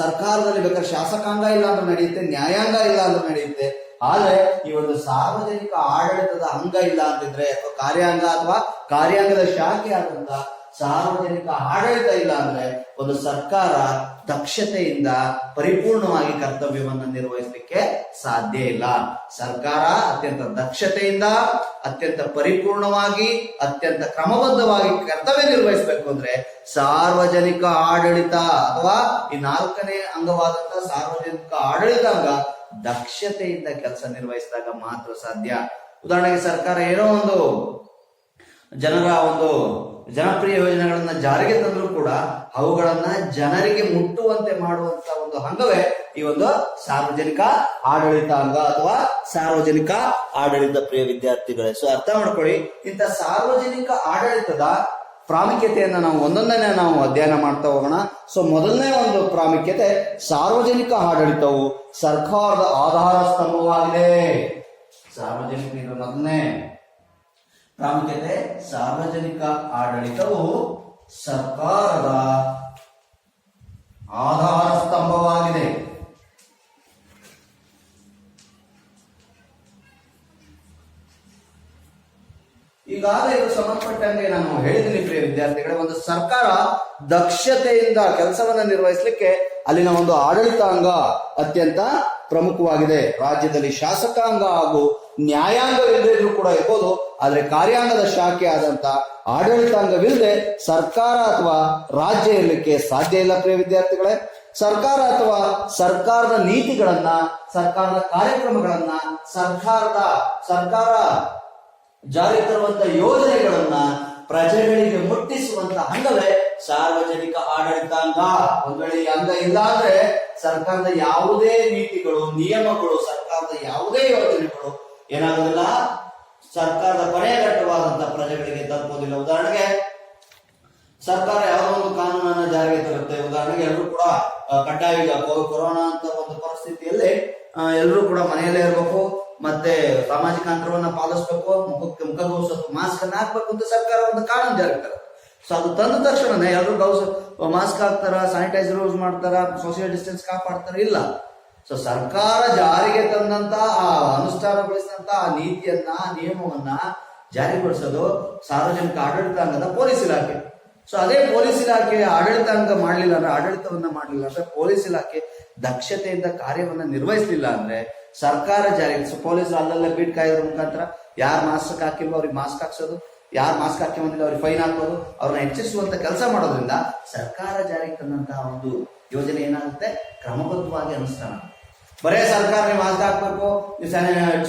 ಸರ್ಕಾರದಲ್ಲಿ ಬೇಕಾದ್ರೆ ಶಾಸಕಾಂಗ ಇಲ್ಲ ಅಂದ್ರೆ ನಡೆಯುತ್ತೆ, ನ್ಯಾಯಾಂಗ ಇಲ್ಲ ಅಂದ್ರೆ ನಡೆಯುತ್ತೆ. ಆದ್ರೆ ಈ ಒಂದು ಸಾರ್ವಜನಿಕ ಆಡಳಿತದ ಅಂಗ ಇಲ್ಲ ಅಂತಿದ್ರೆ, ಅಥವಾ ಕಾರ್ಯಾಂಗ ಅಥವಾ ಕಾರ್ಯಾಂಗದ ಶಾಖೆ ಆದಂತ ಸಾರ್ವಜನಿಕ ಆಡಳಿತ ಇಲ್ಲ ಅಂದ್ರೆ, ಒಂದು ಸರ್ಕಾರ ದಕ್ಷತೆಯಿಂದ ಪರಿಪೂರ್ಣವಾಗಿ ಕರ್ತವ್ಯವನ್ನು ನಿರ್ವಹಿಸಲಿಕ್ಕೆ ಸಾಧ್ಯ ಇಲ್ಲ. ಸರ್ಕಾರ ಅತ್ಯಂತ ದಕ್ಷತೆಯಿಂದ, ಅತ್ಯಂತ ಪರಿಪೂರ್ಣವಾಗಿ, ಅತ್ಯಂತ ಕ್ರಮಬದ್ಧವಾಗಿ ಕರ್ತವ್ಯ ನಿರ್ವಹಿಸಬೇಕು ಅಂದ್ರೆ ಸಾರ್ವಜನಿಕ ಆಡಳಿತ ಅಥವಾ ಈ ನಾಲ್ಕನೇ ಅಂಗವಾದಂತಹ ಸಾರ್ವಜನಿಕ ಆಡಳಿತ ಅಂಗ ದಕ್ಷತೆಯಿಂದ ಕೆಲಸ ನಿರ್ವಹಿಸಿದಾಗ ಮಾತ್ರ ಸಾಧ್ಯ. ಉದಾಹರಣೆಗೆ ಸರ್ಕಾರ ಏನೋ ಒಂದು ಜನರ ಒಂದು ಜನಪ್ರಿಯ ಯೋಜನೆಗಳನ್ನ ಜಾರಿಗೆ ತಂದರೂ ಕೂಡ ಅವುಗಳನ್ನ ಜನರಿಗೆ ಮುಟ್ಟುವಂತೆ ಮಾಡುವಂತ ಒಂದು ಅಂಗವೇ ಈ ಒಂದು ಸಾರ್ವಜನಿಕ ಆಡಳಿತ ಅಂಗ ಅಥವಾ ಸಾರ್ವಜನಿಕ ಆಡಳಿತ ಪ್ರಿಯ ವಿದ್ಯಾರ್ಥಿಗಳೇ. ಸೊ ಅರ್ಥ ಮಾಡ್ಕೊಳ್ಳಿ, ಇಂಥ ಸಾರ್ವಜನಿಕ ಆಡಳಿತದ ಪ್ರಾಮುಖ್ಯತೆಯನ್ನ ನಾವು ಒಂದೊಂದನೇ ನಾವು ಅಧ್ಯಯನ ಮಾಡ್ತಾ ಹೋಗೋಣ. ಸೊ ಮೊದಲನೇ ಒಂದು ಪ್ರಾಮುಖ್ಯತೆ ಸಾರ್ವಜನಿಕ ಆಡಳಿತವು. ಸರ್ಕಾರದ ಆಧಾರ ಸ್ತಂಭವಾಗಿದೆ. ಸಾರ್ವಜನಿಕ ಮೊದಲನೇ ಪ್ರಾಮುಖ್ಯತೆ ಸಾರ್ವಜನಿಕ ಆಡಳಿತವು ಸರ್ಕಾರದ ಆಧಾರ ಸ್ತಂಭವಾಗಿದೆ. ಈಗಾಗಲೇ ಸಂಬಂಧಪಟ್ಟಂತೆ ನಾನು ಹೇಳಿದ್ದೀನಿ ಪ್ರಿಯ ವಿದ್ಯಾರ್ಥಿಗಳೇ, ಒಂದು ಸರ್ಕಾರ ದಕ್ಷತೆಯಿಂದ ಕೆಲಸವನ್ನು ನಿರ್ವಹಿಸಲಿಕ್ಕೆ ಅಲ್ಲಿನ ಒಂದು ಆಡಳಿತಾಂಗ ಅತ್ಯಂತ ಪ್ರಮುಖವಾಗಿದೆ. ರಾಜ್ಯದಲ್ಲಿ ಶಾಸಕಾಂಗ ಹಾಗೂ ನ್ಯಾಯಾಂಗ ಇದ್ರೂ ಕೂಡ ಇರ್ಬೋದು. ಆದ್ರೆ ಕಾರ್ಯಾಂಗದ ಶಾಖೆ ಆದಂತ ಆಡಳಿತಾಂಗವಿಲ್ಲದೆ ಸರ್ಕಾರ ಅಥವಾ ರಾಜ್ಯ ಇರಲಿಕ್ಕೆ ಸಾಧ್ಯ ಇಲ್ಲ ಪ್ರಿಯ ವಿದ್ಯಾರ್ಥಿಗಳೇ. ಸರ್ಕಾರ ಅಥವಾ ಸರ್ಕಾರದ ನೀತಿಗಳನ್ನ, ಸರ್ಕಾರದ ಕಾರ್ಯಕ್ರಮಗಳನ್ನ, ಸರ್ಕಾರದ, ಸರ್ಕಾರ ಜಾರಿ ತರುವಂತ ಯೋಜನೆಗಳನ್ನ ಪ್ರಜೆಗಳಿಗೆ ಮುಟ್ಟಿಸುವಂತ ಅಂಗವೇ ಸಾರ್ವಜನಿಕ ಆಡಳಿತಾಂಗ. ಒಂದ್ ಅಂಗ ಇಲ್ಲ ಅಂದ್ರೆ ಸರ್ಕಾರದ ಯಾವುದೇ ನೀತಿಗಳು, ನಿಯಮಗಳು, ಸರ್ಕಾರದ ಯಾವುದೇ ಯೋಜನೆಗಳು ಏನಾಗೋದಿಲ್ಲ. ಸರ್ಕಾರದ ಕೊನೆಯ ಘಟ್ಟವಾದಂತಹ ಪ್ರಜೆಗಳಿಗೆ ತಲುಪೋದಿಲ್ಲ. ಉದಾಹರಣೆಗೆ, ಸರ್ಕಾರ ಯಾವುದೋ ಒಂದು ಕಾನೂನನ್ನ ಜಾರಿಗೆ ತರುತ್ತೆ. ಉದಾಹರಣೆಗೆ ಎಲ್ಲರೂ ಕೂಡ ಕಡ್ಡಾಯ ಕೊರೋನಾ ಅಂತ ಒಂದು ಪರಿಸ್ಥಿತಿಯಲ್ಲಿ ಎಲ್ಲರೂ ಕೂಡ ಮನೆಯಲ್ಲೇ ಇರಬೇಕು. ಮತ್ತೆ ಸಾಮಾಜಿಕ ಅಂತರವನ್ನ ಪಾಲಿಸ್ಬೇಕು. ಮುಖಕ್ಕೆ ಮುಖಗವಸು ಮಾಸ್ಕ್ ಅನ್ನ ಹಾಕ್ಬೇಕು ಅಂತ ಸರ್ಕಾರ ಒಂದು ಕಾನೂನು ಜಾರಿ ತರುತ್ತೆ. ಸೊ ಅದು ತಂದ ತಕ್ಷಣನೇ ಎಲ್ಲರೂ ಗೌಸ್, ಮಾಸ್ಕ್ ಹಾಕ್ತಾರ ಸ್ಯಾನಿಟೈಸರ್ ಯೂಸ್ ಮಾಡ್ತಾರ ಸೋಷಿಯಲ್ ಡಿಸ್ಟೆನ್ಸ್ ಕಾಪಾಡ್ತಾರ, ಇಲ್ಲ. ಸೊ ಸರ್ಕಾರ ಜಾರಿಗೆ ತಂದಂತ ಆ ಅನುಷ್ಠಾನಗೊಳಿಸಿದಂತ ಆ ನೀತಿಯನ್ನ ನಿಯಮವನ್ನ ಜಾರಿಗೊಳಿಸೋದು ಸಾರ್ವಜನಿಕ ಆಡಳಿತಾಂಗದ ಪೊಲೀಸ್ ಇಲಾಖೆ ಸೊ ಅದೇ ಪೊಲೀಸ್ ಇಲಾಖೆ ಆಡಳಿತಾಂಗ ಮಾಡಲಿಲ್ಲ ಅಂದ್ರೆ ಆಡಳಿತವನ್ನ ಮಾಡಲಿಲ್ಲ ಅಂದ್ರೆ ಪೊಲೀಸ್ ಇಲಾಖೆ ದಕ್ಷತೆಯಿಂದ ಕಾರ್ಯವನ್ನ ನಿರ್ವಹಿಸಲಿಲ್ಲ ಅಂದ್ರೆ ಸರ್ಕಾರ ಜಾರಿ ಸೊ ಪೊಲೀಸರು ಅಲ್ಲಲ್ಲೇ ಬೀಟ್ ಕಾಯೋದ್ರ ಮುಖಾಂತರ ಯಾರು ಮಾಸ್ಕ್ ಹಾಕಿಲ್ವೋ ಅವ್ರಿಗೆ ಮಾಸ್ಕ್ ಹಾಕ್ಸೋದು ಯಾರು ಮಾಸ್ಕ್ ಹಾಕಿ ಬಂದಿಲ್ಲ ಅವ್ರಿಗೆ ಫೈನ್ ಹಾಕೋದು ಅವ್ರನ್ನ ಹೆಚ್ಚಿಸುವಂತ ಕೆಲಸ ಮಾಡೋದ್ರಿಂದ ಸರ್ಕಾರ ಜಾರಿಗೆ ತಂದಂತಹ ಒಂದು ಯೋಜನೆ ಏನಾಗುತ್ತೆ? ಕ್ರಮಬದ್ಧವಾಗಿ ಅನುಷ್ಠಾನ. ಬರೇ ಸರ್ಕಾರ ನೀವು ಮಾಸ್ಕ್ ಹಾಕ್ಬೇಕು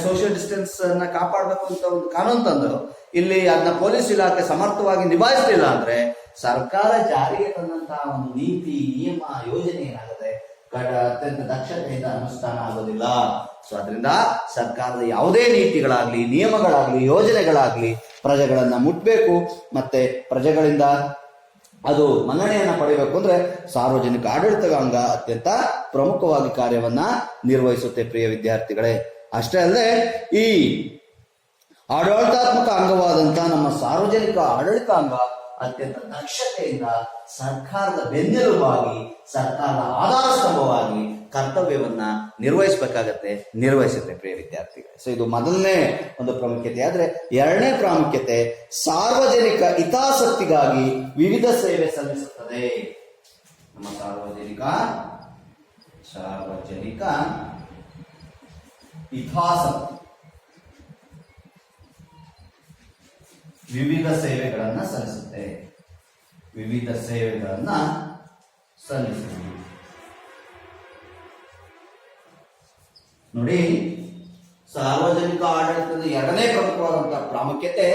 ಸೋಷಿಯಲ್ ಡಿಸ್ಟೆನ್ಸ್ ಅನ್ನ ಕಾಪಾಡಬೇಕು ಅಂತ ಒಂದು ಕಾನೂನು ತಂದರು. ಇಲ್ಲಿ ಅದನ್ನ ಪೊಲೀಸ್ ಇಲಾಖೆ ಸಮರ್ಥವಾಗಿ ನಿಭಾಯಿಸಲಿಲ್ಲ ಅಂದ್ರೆ ಸರ್ಕಾರ ಜಾರಿಗೆ ತಂದಂತಹ ಒಂದು ನೀತಿ, ನಿಯಮ, ಯೋಜನೆ ಏನಾಗುತ್ತೆ ಅತ್ಯಂತ ದಕ್ಷತೆಯಿಂದ ಅನುಷ್ಠಾನ ಆಗೋದಿಲ್ಲ. ಸೊ ಅದರಿಂದ ಸರ್ಕಾರದ ಯಾವುದೇ ನೀತಿಗಳಾಗ್ಲಿ, ನಿಯಮಗಳಾಗ್ಲಿ, ಯೋಜನೆಗಳಾಗ್ಲಿ ಪ್ರಜೆಗಳನ್ನ ಮುಟ್ಬೇಕು. ಮತ್ತೆ ಪ್ರಜೆಗಳಿಂದ ಅದು ಮನ್ನಣೆಯನ್ನ ಪಡೆಯಬೇಕು ಅಂದ್ರೆ ಸಾರ್ವಜನಿಕ ಆಡಳಿತಾಂಗ ಅತ್ಯಂತ ಪ್ರಮುಖವಾಗಿ ಕಾರ್ಯವನ್ನ ನಿರ್ವಹಿಸುತ್ತೆ ಪ್ರಿಯ ವಿದ್ಯಾರ್ಥಿಗಳೇ. ಅಷ್ಟೇ ಅಲ್ಲದೆ ಈ ಆಡಳಿತಾತ್ಮಕ ಅಂಗವಾದಂತ ನಮ್ಮ ಸಾರ್ವಜನಿಕ ಆಡಳಿತಾಂಗ ಅತ್ಯಂತ ದಕ್ಷತೆಯಿಂದ ಸರ್ಕಾರದ ಬೆನ್ನೆಲುಬಾಗಿ, ಸರ್ಕಾರದ ಆಧಾರ ಸ್ತಂಭವಾಗಿ ಕರ್ತವ್ಯವನ್ನ ನಿರ್ವಹಿಸಬೇಕಾಗತ್ತೆ, ನಿರ್ವಹಿಸುತ್ತೆ, ಪ್ರಿಯ ವಿದ್ಯಾರ್ಥಿಗಳು. ಸೊ ಇದು ಮೊದಲನೇ ಒಂದು ಪ್ರಾಮುಖ್ಯತೆ. ಆದ್ರೆ ಎರಡನೇ ಪ್ರಾಮುಖ್ಯತೆ ಸಾರ್ವಜನಿಕ ಹಿತಾಸಕ್ತಿಗಾಗಿ ವಿವಿಧ ಸೇವೆ ಸಲ್ಲಿಸುತ್ತದೆ. ನಮ್ಮ ಸಾರ್ವಜನಿಕ ಸಾರ್ವಜನಿಕ ಹಿತಾಸಕ್ತಿ. ವಿವಿಧ ಸೇವೆಗಳನ್ನ ಸಲ್ಲಿಸುತ್ತೆ. ವಿವಿಧ ಸೇವೆಗಳನ್ನ ಸಲ್ಲಿಸುತ್ತೆ ನೋಡಿ, ಸಾರ್ವಜನಿಕ ಆಡಳಿತದ ಎರಡನೇ ಪ್ರಮುಖವಾದಂತಹ ಪ್ರಾಮುಖ್ಯತೆ,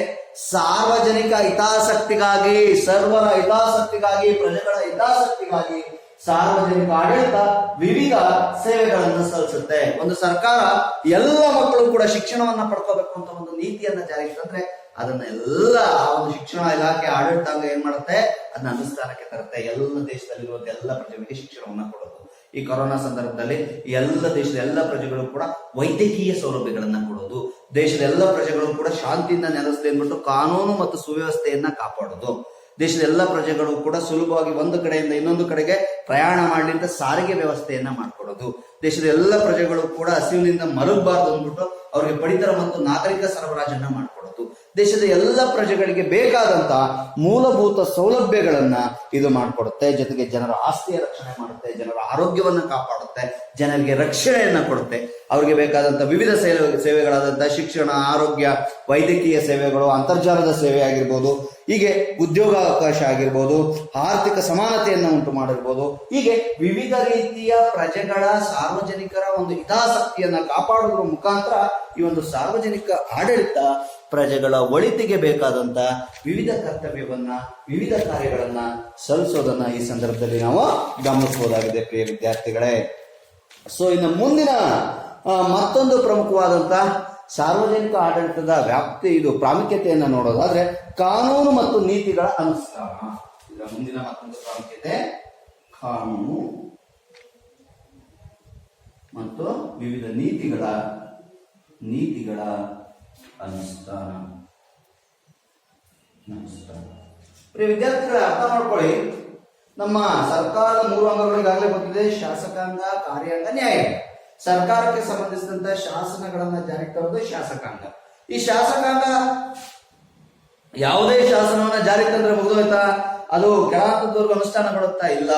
ಸಾರ್ವಜನಿಕ ಹಿತಾಸಕ್ತಿಗಾಗಿ, ಸರ್ವರ ಹಿತಾಸಕ್ತಿಗಾಗಿ, ಪ್ರಜೆಗಳ ಹಿತಾಸಕ್ತಿಗಾಗಿ ಸಾರ್ವಜನಿಕ ಆಡಳಿತ ವಿವಿಧ ಸೇವೆಗಳನ್ನು ಸಲ್ಲಿಸುತ್ತೆ. ಒಂದು ಸರ್ಕಾರ ಎಲ್ಲ ಮಕ್ಕಳು ಕೂಡ ಶಿಕ್ಷಣವನ್ನ ಪಡ್ಕೋಬೇಕು ಅಂತ ಒಂದು ನೀತಿಯನ್ನ ಜಾರಿಗೆ ತಂದ್ರೆ ಅದನ್ನ ಎಲ್ಲ ಒಂದು ಶಿಕ್ಷಣ ಇಲಾಖೆ, ಆಡಳಿತಾಂಗ ಏನ್ ಮಾಡುತ್ತೆ? ಅದನ್ನ ಅನುಷ್ಠಾನಕ್ಕೆ ತರುತ್ತೆ. ಎಲ್ಲ ದೇಶದಲ್ಲಿರುವಂತ ಎಲ್ಲ ಪ್ರಜೆಗಳಿಗೆ ಶಿಕ್ಷಣವನ್ನ ಕೊಡೋದು. ಈ ಕೊರೋನಾ ಸಂದರ್ಭದಲ್ಲಿ ಎಲ್ಲ ದೇಶದ ಎಲ್ಲ ಪ್ರಜೆಗಳು ಕೂಡ ವೈದ್ಯಕೀಯ ಸೌಲಭ್ಯಗಳನ್ನ ಕೊಡೋದು. ದೇಶದ ಎಲ್ಲ ಪ್ರಜೆಗಳು ಕೂಡ ಶಾಂತಿಯಿಂದ ನೆಲೆಸಲಿ ಅಂದ್ಬಿಟ್ಟು ಕಾನೂನು ಮತ್ತು ಸುವ್ಯವಸ್ಥೆಯನ್ನ ಕಾಪಾಡೋದು. ದೇಶದ ಎಲ್ಲ ಪ್ರಜೆಗಳು ಕೂಡ ಸುಲಭವಾಗಿ ಒಂದು ಕಡೆಯಿಂದ ಇನ್ನೊಂದು ಕಡೆಗೆ ಪ್ರಯಾಣ ಮಾಡಲಿ ಅಂತ ಸಾರಿಗೆ ವ್ಯವಸ್ಥೆಯನ್ನ ಮಾಡ್ಕೊಡೋದು. ದೇಶದ ಎಲ್ಲ ಪ್ರಜೆಗಳು ಕೂಡ ಹಸಿವಿನಿಂದ ಮಲಗಬಾರ್ದು ಅಂದ್ಬಿಟ್ಟು ಅವರಿಗೆ ಪಡಿತರ ಮತ್ತು ನಾಗರಿಕ ಸರಬರಾಜನ್ನ ಮಾಡ್ಕೊಡೋದು. ದೇಶದ ಎಲ್ಲ ಪ್ರಜೆಗಳಿಗೆ ಬೇಕಾದಂತಹ ಮೂಲಭೂತ ಸೌಲಭ್ಯಗಳನ್ನ ಇದು ಮಾಡಿಕೊಡುತ್ತೆ. ಜೊತೆಗೆ ಜನರ ಆಸ್ತಿಯ ರಕ್ಷಣೆ ಮಾಡುತ್ತೆ, ಜನರ ಆರೋಗ್ಯವನ್ನು ಕಾಪಾಡುತ್ತೆ, ಜನರಿಗೆ ರಕ್ಷಣೆಯನ್ನು ಕೊಡುತ್ತೆ. ಅವರಿಗೆ ಬೇಕಾದಂತಹ ವಿವಿಧ ಸೇವೆ, ಸೇವೆಗಳಾದಂತ ಶಿಕ್ಷಣ, ಆರೋಗ್ಯ, ವೈದ್ಯಕೀಯ ಸೇವೆಗಳು, ಅಂತರ್ಜಾಲದ ಸೇವೆ ಆಗಿರ್ಬೋದು, ಹೀಗೆ ಉದ್ಯೋಗಾವಕಾಶ ಆಗಿರ್ಬೋದು, ಆರ್ಥಿಕ ಸಮಾನತೆಯನ್ನು ಉಂಟು ಮಾಡಿರ್ಬೋದು. ಹೀಗೆ ವಿವಿಧ ರೀತಿಯ ಪ್ರಜೆಗಳ ಸಾರ್ವಜನಿಕರ ಒಂದು ಹಿತಾಸಕ್ತಿಯನ್ನ ಕಾಪಾಡುವುದರ ಮುಖಾಂತರ ಈ ಒಂದು ಸಾರ್ವಜನಿಕ ಆಡಳಿತ ಪ್ರಜೆಗಳ ಒಳಿತಿಗೆ ಬೇಕಾದಂತ ವಿವಿಧ ಕರ್ತವ್ಯವನ್ನ, ವಿವಿಧ ಕಾರ್ಯಗಳನ್ನ ಸಲ್ಲಿಸೋದನ್ನ ಈ ಸಂದರ್ಭದಲ್ಲಿ ನಾವು ಗಮನಿಸಬಹುದಾಗಿದೆ, ಪ್ರಿಯ ವಿದ್ಯಾರ್ಥಿಗಳೇ. ಸೊ ಇನ್ನು ಮುಂದಿನ ಮತ್ತೊಂದು ಪ್ರಮುಖವಾದಂತ ಸಾರ್ವಜನಿಕ ಆಡಳಿತದ ವ್ಯಾಪ್ತಿ, ಇದು ಪ್ರಾಮುಖ್ಯತೆಯನ್ನು ನೋಡೋದಾದ್ರೆ ಕಾನೂನು ಮತ್ತು ನೀತಿಗಳ ಅನುಷ್ಠಾನ. ಇದರ ಮುಂದಿನ ಮತ್ತೊಂದು ಪ್ರಾಮುಖ್ಯತೆ, ಕಾನೂನು ಮತ್ತು ವಿವಿಧ ನೀತಿಗಳ ನೀತಿಗಳ ಅನುಷ್ಠಾನ ವಿದ್ಯಾರ್ಥಿಗಳ, ಅರ್ಥ ಮಾಡ್ಕೊಳ್ಳಿ. ನಮ್ಮ ಸರ್ಕಾರದ ಮೂರು ಅಂಗಗಳು ಈಗಾಗಲೇ ಗೊತ್ತಿದೆ ಶಾಸಕಾಂಗ, ಕಾರ್ಯಾಂಗ, ನ್ಯಾಯ. ಸರ್ಕಾರಕ್ಕೆ ಸಂಬಂಧಿಸಿದಂತ ಶಾಸನಗಳನ್ನ ಜಾರಿಗೆ ತರೋದು ಶಾಸಕಾಂಗ. ಈ ಶಾಸಕಾಂಗ ಯಾವುದೇ ಶಾಸನವನ್ನ ಜಾರಿಗೆ ತಂದ್ರೆ ಮುಗಿದೋಯ್ತಾ ಅದು ಅನುಷ್ಠಾನ ಅನುಷ್ಠಾನಗೊಳ್ಳುತ್ತಾ ಇಲ್ಲ.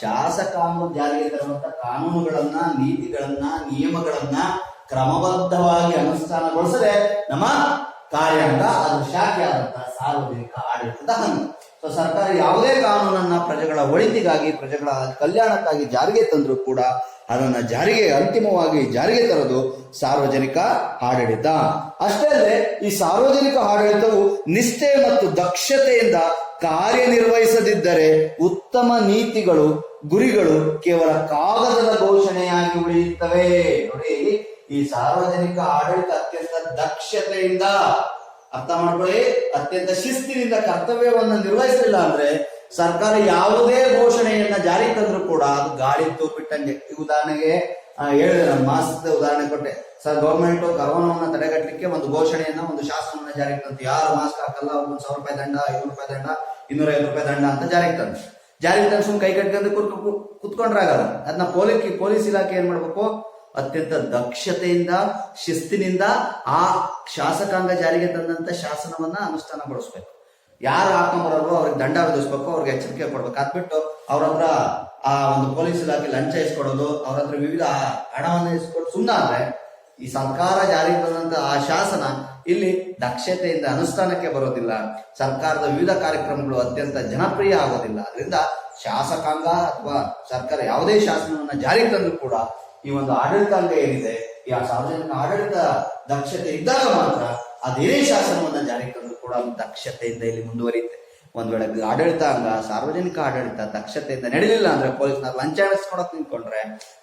ಶಾಸಕಾಂಗ ಜಾರಿಗೆ ತರುವಂತ ಕಾನೂನುಗಳನ್ನ, ನೀತಿಗಳನ್ನ, ನಿಯಮಗಳನ್ನ ಕ್ರಮಬದ್ಧವಾಗಿ ಅನುಷ್ಠಾನಗೊಳಿಸದೆ ನಮ್ಮ ಕಾರ್ಯ ಅಂತ ಅದು ಶಾಖೆಯಾದಂತಹ ಸಾರ್ವಜನಿಕ ಆಡಳಿತದ ಹಂಗ. ಸೊ ಸರ್ಕಾರ ಯಾವುದೇ ಕಾನೂನನ್ನ ಪ್ರಜೆಗಳ ಒಳಿತಿಗಾಗಿ, ಪ್ರಜೆಗಳ ಕಲ್ಯಾಣಕ್ಕಾಗಿ ಜಾರಿಗೆ ತಂದರೂ ಕೂಡ ಅದನ್ನ ಜಾರಿಗೆ, ಅಂತಿಮವಾಗಿ ಜಾರಿಗೆ ತರೋದು ಸಾರ್ವಜನಿಕ ಆಡಳಿತ. ಅಷ್ಟೇ ಅಲ್ಲದೆ, ಈ ಸಾರ್ವಜನಿಕ ಆಡಳಿತವು ನಿಷ್ಠೆ ಮತ್ತು ದಕ್ಷತೆಯಿಂದ ಕಾರ್ಯನಿರ್ವಹಿಸದಿದ್ದರೆ ಉತ್ತಮ ನೀತಿಗಳು, ಗುರಿಗಳು ಕೇವಲ ಕಾಗದದ ಘೋಷಣೆಯಾಗಿ ಉಳಿಯುತ್ತವೆ. ನೋಡಿ ಈ ಸಾರ್ವಜನಿಕ ಆಡಳಿತ ಅತ್ಯಂತ ದಕ್ಷತೆಯಿಂದ ಅರ್ಥ ಮಾಡ್ಕೊಳ್ಳಿ, ಅತ್ಯಂತ ಶಿಸ್ತಿನಿಂದ ಕರ್ತವ್ಯವನ್ನ ನಿರ್ವಹಿಸಲಿಲ್ಲ ಅಂದ್ರೆ ಸರ್ಕಾರ ಯಾವುದೇ ಘೋಷಣೆಯನ್ನ ಜಾರಿ ತಂದ್ರು ಕೂಡ ಅದು ಗಾಳಿ ತೂಪಿಟ್ಟಂಗೆ. ಈ ಉದಾಹರಣೆಗೆ ಹೇಳಿದೆ ನಾನು ಮಾಸ್ಕ್ ಉದಾಹರಣೆ ಕೊಟ್ಟೆ. ಸರ್ ಗೌರ್ಮೆಂಟ್ ಕರೋನಾವನ್ನ ತಡೆಗಟ್ಟಲಿಕ್ಕೆ ಒಂದು ಘೋಷಣೆಯನ್ನ, ಒಂದು ಶಾಸನವನ್ನ ಜಾರಿಗೆ ತಂತು ಯಾರು ಮಾಸ್ಕ್ ಹಾಕಲ್ಲ, ಒಂದು ಸಾವಿರ ರೂಪಾಯಿ ದಂಡ, ಐನೂರು ರೂಪಾಯಿ ದಂಡ ಇನ್ನೂರ ಐವತ್ತು ರೂಪಾಯಿ ದಂಡ ಅಂತ ಜಾರಿಗೆ ತಂದು ಜಾರಿಗೆ ತಂದು ಸುಮ್ಮನೆ ಕೈ ಕಟ್ಕೊಂಡು ಕುತ್ಕೊ ಕುತ್ಕೊಂಡ್ರಾಗಲ್ಲ. ಅದನ್ನ ಪೊಲೀಸ್ ಪೊಲೀಸ್ ಇಲಾಖೆ ಏನ್ ಮಾಡ್ಬೇಕು? ಅತ್ಯಂತ ದಕ್ಷತೆಯಿಂದ, ಶಿಸ್ತಿನಿಂದ ಆ ಶಾಸಕಾಂಗ ಜಾರಿಗೆ ತಂದಂತ ಶಾಸನವನ್ನ ಅನುಷ್ಠಾನಗೊಳಿಸ್ಬೇಕು. ಯಾರು ಹಾಕೊಂಬರಲ್ವೋ ಅವ್ರಿಗೆ ದಂಡ ವಿಧಿಸ್ಬೇಕು, ಅವ್ರಿಗೆ ಎಚ್ಚರಿಕೆ ಕೊಡ್ಬೇಕು. ಅದ್ಬಿಟ್ಟು ಅವ್ರ ಹತ್ರ ಆ ಒಂದು ಪೊಲೀಸ್ ಇಲಾಖೆ ಲಂಚ ಇಸ್ಕೊಡೋದು, ಅವ್ರ ಹತ್ರ ವಿವಿಧ ಹಣವನ್ನು ಇಸ್ಕೊಟ್ಟು ಸುಮ್ಮನಾದ್ರೆ ಈ ಸರ್ಕಾರ ಜಾರಿಗೆ ತಂದಂತ ಆ ಶಾಸನ ಇಲ್ಲಿ ದಕ್ಷತೆಯಿಂದ ಅನುಷ್ಠಾನಕ್ಕೆ ಬರೋದಿಲ್ಲ. ಸರ್ಕಾರದ ವಿವಿಧ ಕಾರ್ಯಕ್ರಮಗಳು ಅತ್ಯಂತ ಜನಪ್ರಿಯ ಆಗೋದಿಲ್ಲ. ಅದರಿಂದ ಶಾಸಕಾಂಗ ಅಥವಾ ಸರ್ಕಾರ ಯಾವುದೇ ಶಾಸನವನ್ನ ಜಾರಿಗೆ ತಂದ್ರು ಕೂಡ ಈ ಒಂದು ಆಡಳಿತಾಂಗ ಏನಿದೆ, ಈ ಆ ಸಾರ್ವಜನಿಕ ಆಡಳಿತ ದಕ್ಷತೆ ಇದ್ದಾಗ ಮಾತ್ರ ಅದೇ ಶಾಸನವನ್ನು ಜಾರಿಗೆ ತಂದು ಕೂಡ ಒಂದು ದಕ್ಷತೆಯಿಂದ ಇಲ್ಲಿ ಮುಂದುವರಿಯುತ್ತೆ. ಒಂದ್ ವೇಳೆ ಆಡಳಿತಾಂಗ ಸಾರ್ವಜನಿಕ ಆಡಳಿತ ದಕ್ಷತೆಯಿಂದ ನಡೆಯಲಿಲ್ಲ ಅಂದ್ರೆ ಪೊಲೀಸ್ನ ಲಂಚ ಎಣಿಸ್ಕೊಡಕ್ ನಿಂತ್ಕೊಂಡ್ರೆ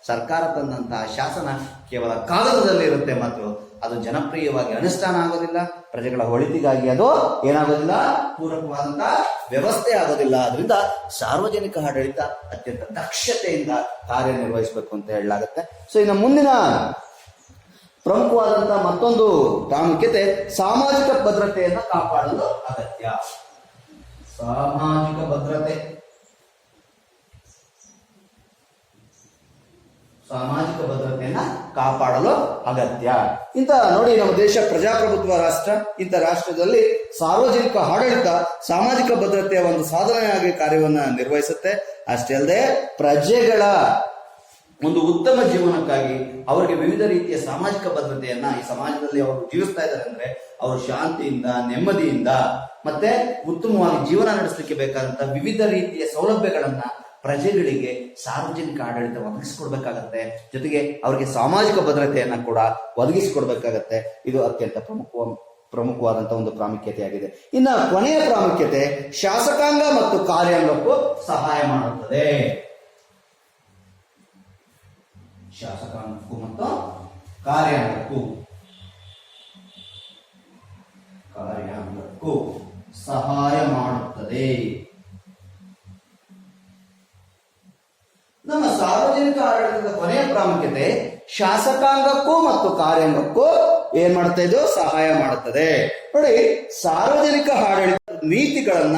ಸರ್ಕಾರ ತಂದಂತಹ ಶಾಸನ ಕೇವಲ ಕಾಗದದಲ್ಲಿ ಇರುತ್ತೆ ಮತ್ತು ಅದು ಜನಪ್ರಿಯವಾಗಿ ಅನುಷ್ಠಾನ ಆಗೋದಿಲ್ಲ, ಪ್ರಜೆಗಳ ಒಳಿತಿಗಾಗಿ ಅದು ಏನಾಗೋದಿಲ್ಲ, ಪೂರಕವಾದಂತ ವ್ಯವಸ್ಥೆ ಆಗೋದಿಲ್ಲ. ಅದರಿಂದ ಸಾರ್ವಜನಿಕ ಆಡಳಿತ ಅತ್ಯಂತ ದಕ್ಷತೆಯಿಂದ ಕಾರ್ಯನಿರ್ವಹಿಸಬೇಕು ಅಂತ ಹೇಳಲಾಗುತ್ತೆ. ಸೊ ಇನ್ನು ಮುಂದಿನ ಪ್ರಮುಖವಾದಂತಹ ಮತ್ತೊಂದು ಪ್ರಾಮುಖ್ಯತೆ, ಸಾಮಾಜಿಕ ಭದ್ರತೆಯನ್ನು ಕಾಪಾಡಲು ಅಗತ್ಯ. ಸಾಮಾಜಿಕ ಭದ್ರತೆ. ಸಾಮಾಜಿಕ ಭದ್ರತೆಯನ್ನ ಕಾಪಾಡಲು ಅಗತ್ಯ. ಇಂತ ನೋಡಿ ನಮ್ಮ ದೇಶ ಪ್ರಜಾಪ್ರಭುತ್ವ ರಾಷ್ಟ್ರ. ಇಂಥ ರಾಷ್ಟ್ರದಲ್ಲಿ ಸಾರ್ವಜನಿಕ ಆಡಳಿತ ಸಾಮಾಜಿಕ ಭದ್ರತೆಯ ಒಂದು ಸಾಧನೆಯಾಗಿ ಕಾರ್ಯವನ್ನ ನಿರ್ವಹಿಸುತ್ತೆ. ಅಷ್ಟೇ ಅಲ್ಲದೆ ಪ್ರಜೆಗಳ ಒಂದು ಉತ್ತಮ ಜೀವನಕ್ಕಾಗಿ ಅವರಿಗೆ ವಿವಿಧ ರೀತಿಯ ಸಾಮಾಜಿಕ ಭದ್ರತೆಯನ್ನ ಈ ಸಮಾಜದಲ್ಲಿ ಅವರು ಜೀವಿಸ್ತಾ ಇದ್ದಾರೆ ಅಂದ್ರೆ ಅವರು ಶಾಂತಿಯಿಂದ, ನೆಮ್ಮದಿಯಿಂದ ಮತ್ತೆ ಉತ್ತಮವಾಗಿ ಜೀವನ ನಡೆಸಲಿಕ್ಕೆ ಬೇಕಾದಂತಹ ವಿವಿಧ ರೀತಿಯ ಸೌಲಭ್ಯಗಳನ್ನ ಪ್ರಜೆಗಳಿಗೆ ಸಾರ್ವಜನಿಕ ಆಡಳಿತ ಒದಗಿಸಿಕೊಡ್ಬೇಕಾಗತ್ತೆ. ಜೊತೆಗೆ ಅವರಿಗೆ ಸಾಮಾಜಿಕ ಭದ್ರತೆಯನ್ನ ಕೂಡ ಒದಗಿಸಿಕೊಡ್ಬೇಕಾಗತ್ತೆ. ಇದು ಅತ್ಯಂತ ಪ್ರಮುಖ ಪ್ರಮುಖವಾದಂತಹ ಒಂದು ಪ್ರಾಮುಖ್ಯತೆಯಾಗಿದೆ. ಇನ್ನ ಕೊನೆಯ ಪ್ರಾಮುಖ್ಯತೆ ಶಾಸಕಾಂಗ ಮತ್ತು ಕಾರ್ಯಾಂಗಕ್ಕೂ ಸಹಾಯ ಮಾಡುತ್ತದೆ. ಶಾಸಕಾಂಗಕ್ಕೂ ಮತ್ತು ಕಾರ್ಯಾಂಗಕ್ಕೂ. ಕಾರ್ಯಾಂಗಕ್ಕೂ ಸಹಾಯ ಮಾಡುತ್ತದೆ. ನಮ್ಮ ಸಾರ್ವಜನಿಕ ಆಡಳಿತದ ಕೊನೆಯ ಪ್ರಾಮುಖ್ಯತೆ ಶಾಸಕಾಂಗಕ್ಕೂ ಮತ್ತು ಕಾರ್ಯಾಂಗಕ್ಕೂ ಏನ್ ಮಾಡ್ತಾ ಇದೆಯೋ ಸಹಾಯ ಮಾಡುತ್ತದೆ. ನೋಡಿ, ಸಾರ್ವಜನಿಕ ಆಡಳಿತ ನೀತಿಗಳನ್ನ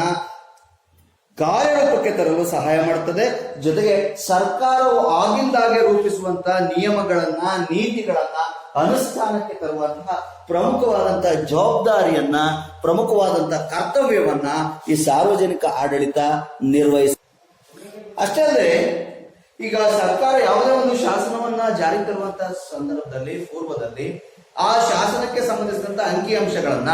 ಕಾರ್ಯರೂಪಕ್ಕೆ ತರಲು ಸಹಾಯ ಮಾಡುತ್ತದೆ. ಜೊತೆಗೆ ಸರ್ಕಾರವು ಆಗಿಂದಾಗೆ ರೂಪಿಸುವಂತಹ ನಿಯಮಗಳನ್ನ, ನೀತಿಗಳನ್ನ ಅನುಷ್ಠಾನಕ್ಕೆ ತರುವಂತಹ ಪ್ರಮುಖವಾದಂತಹ ಜವಾಬ್ದಾರಿಯನ್ನ ಪ್ರಮುಖವಾದಂತಹ ಕರ್ತವ್ಯವನ್ನ ಈ ಸಾರ್ವಜನಿಕ ಆಡಳಿತ ನಿರ್ವಹಿಸ ಅಷ್ಟೇ ಅಲ್ಲದೆ ಈಗ ಸರ್ಕಾರ ಯಾವುದೇ ಒಂದು ಶಾಸನವನ್ನ ಜಾರಿ ತರುವಂತಹ ಸಂದರ್ಭದಲ್ಲಿ, ಪೂರ್ವದಲ್ಲಿ ಆ ಶಾಸನಕ್ಕೆ ಸಂಬಂಧಿಸಿದಂತ ಅಂಕಿಅಂಶಗಳನ್ನ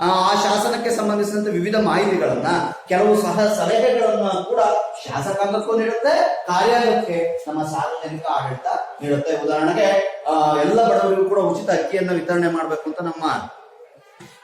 ಆ ಶಾಸನಕ್ಕೆ ಸಂಬಂಧಿಸಿದಂತ ವಿವಿಧ ಮಾಹಿತಿಗಳನ್ನ, ಕೆಲವು ಸಹ ಸಲಹೆಗಳನ್ನ ಕೂಡ ಶಾಸಕಾಂಗಕ್ಕೂ ನೀಡುತ್ತೆ ಕಾರ್ಯಾಂಗಕ್ಕೆ ನಮ್ಮ ಸಾರ್ವಜನಿಕ ಆಡಳಿತ ನೀಡುತ್ತೆ. ಉದಾಹರಣೆಗೆ ಎಲ್ಲ ಬಡವರಿಗೂ ಕೂಡ ಉಚಿತ ಅಕ್ಕಿಯನ್ನ ವಿತರಣೆ ಮಾಡಬೇಕು ಅಂತ ನಮ್ಮ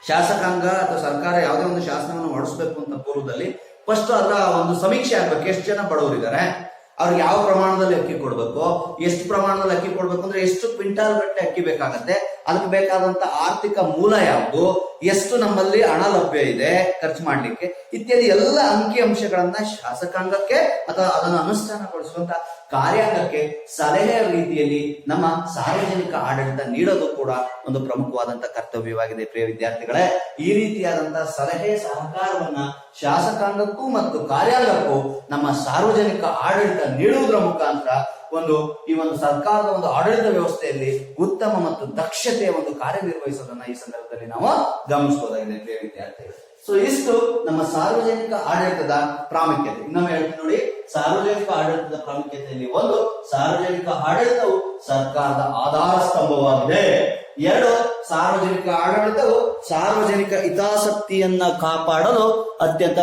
ಶಾಸಕಾಂಗ ಅಥವಾ ಸರ್ಕಾರ ಯಾವುದೇ ಒಂದು ಶಾಸನವನ್ನು ಹೊರಡಿಸಬೇಕು ಅಂತ ಪೂರ್ವದಲ್ಲಿ ಫಸ್ಟ್ ಅದರ ಒಂದು ಸಮೀಕ್ಷೆ ಆಗ್ಬೇಕು. ಎಷ್ಟು ಜನ ಬಡವರಿದ್ದಾರೆ? ಅವ್ರಿಗೆ ಯಾವ ಪ್ರಮಾಣದಲ್ಲಿ ಅಕ್ಕಿ ಕೊಡ್ಬೇಕು, ಎಷ್ಟು ಪ್ರಮಾಣದಲ್ಲಿ ಅಕ್ಕಿ ಕೊಡ್ಬೇಕು ಅಂದ್ರೆ ಎಷ್ಟು ಕ್ವಿಂಟಾಲ್ ಗಟ್ಟಲೆ ಅಕ್ಕಿ ಬೇಕಾಗತ್ತೆ, ಅದಕ್ಕೆ ಬೇಕಾದಂತ ಆರ್ಥಿಕ ಮೂಲ ಯಾವುದು? ಎಷ್ಟು ನಮ್ಮಲ್ಲಿ ಹಣ ಲಭ್ಯ ಇದೆ ಖರ್ಚು ಮಾಡ್ಲಿಕ್ಕೆ ಇತ್ಯಾದಿ ಎಲ್ಲ ಅಂಕಿ ಅಂಶಗಳನ್ನ ಶಾಸಕಾಂಗಕ್ಕೆ ಅಥವಾ ಅದನ್ನು ಅನುಷ್ಠಾನಗೊಳಿಸುವಂತ ಕಾರ್ಯಾಂಗಕ್ಕೆ ಸಲಹೆಯ ರೀತಿಯಲ್ಲಿ ನಮ್ಮ ಸಾರ್ವಜನಿಕ ಆಡಳಿತ ನೀಡೋದು ಕೂಡ ಒಂದು ಪ್ರಮುಖವಾದಂತಹ ಕರ್ತವ್ಯವಾಗಿದೆ. ಪ್ರಿಯ ವಿದ್ಯಾರ್ಥಿಗಳೇ, ಈ ರೀತಿಯಾದಂತಹ ಸಲಹೆ ಸಹಕಾರವನ್ನ ಶಾಸಕಾಂಗಕ್ಕೂ ಮತ್ತು ಕಾರ್ಯಾಂಗಕ್ಕೂ ನಮ್ಮ ಸಾರ್ವಜನಿಕ ಆಡಳಿತ ನೀಡುವುದರ ಮುಖಾಂತರ ಒಂದು, ಈ ಒಂದು ಸರ್ಕಾರದ ಒಂದು ಆಡಳಿತ ವ್ಯವಸ್ಥೆಯಲ್ಲಿ ಉತ್ತಮ ಮತ್ತು ದಕ್ಷತೆಯ ಒಂದು ಕಾರ್ಯನಿರ್ವಹಿಸೋದನ್ನ ಈ ಸಂದರ್ಭದಲ್ಲಿ ನಾವು ಗಮನಿಸಬಹುದಾಗಿದೆ ವಿದ್ಯಾರ್ಥಿಗಳು. ಸೊ ಇಷ್ಟು ನಮ್ಮ ಸಾರ್ವಜನಿಕ ಆಡಳಿತದ ಪ್ರಾಮುಖ್ಯತೆ. ಇನ್ನೊಮ್ಮೆ ಹೇಳ್ತೀನಿ ನೋಡಿ, ಸಾರ್ವಜನಿಕ ಆಡಳಿತದ ಪ್ರಾಮುಖ್ಯತೆಯಲ್ಲಿ ಒಂದು, ಸಾರ್ವಜನಿಕ ಆಡಳಿತವು ಸರ್ಕಾರದ ಆಧಾರ ಸ್ತಂಭವಾಗಿದೆ. ಎರಡು, ಸಾರ್ವಜನಿಕ ಆಡಳಿತವು ಸಾರ್ವಜನಿಕ ಹಿತಾಸಕ್ತಿಯನ್ನ ಕಾಪಾಡಲು ಅತ್ಯಂತ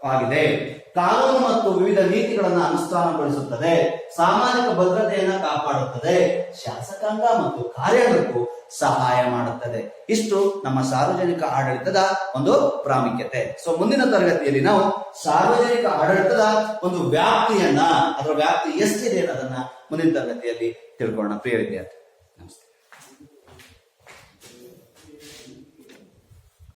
ಪ್ರಾಮುಖ್ಯವಾಗಿದೆ ಕಾನೂನು ಮತ್ತು ವಿವಿಧ ನೀತಿಗಳನ್ನು ಅನುಷ್ಠಾನಗೊಳಿಸುತ್ತದೆ. ಸಾಮಾಜಿಕ ಭದ್ರತೆಯನ್ನ ಕಾಪಾಡುತ್ತದೆ. ಶಾಸಕಾಂಗ ಮತ್ತು ಕಾರ್ಯಾಂಗಕ್ಕೂ ಸಹಾಯ ಮಾಡುತ್ತದೆ. ಇಷ್ಟು ನಮ್ಮ ಸಾರ್ವಜನಿಕ ಆಡಳಿತದ ಒಂದು ಪ್ರಾಮುಖ್ಯತೆ. ಸೊ ಮುಂದಿನ ತರಗತಿಯಲ್ಲಿ ನಾವು ಸಾರ್ವಜನಿಕ ಆಡಳಿತದ ಒಂದು ವ್ಯಾಪ್ತಿಯನ್ನ, ಅದರ ವ್ಯಾಪ್ತಿ ಎಷ್ಟಿದೆ ಅನ್ನೋದನ್ನ ಮುಂದಿನ ತರಗತಿಯಲ್ಲಿ ತಿಳ್ಕೊಳ್ಳೋಣ. ಪ್ರಿಯ ವಿದ್ಯಾರ್ಥಿ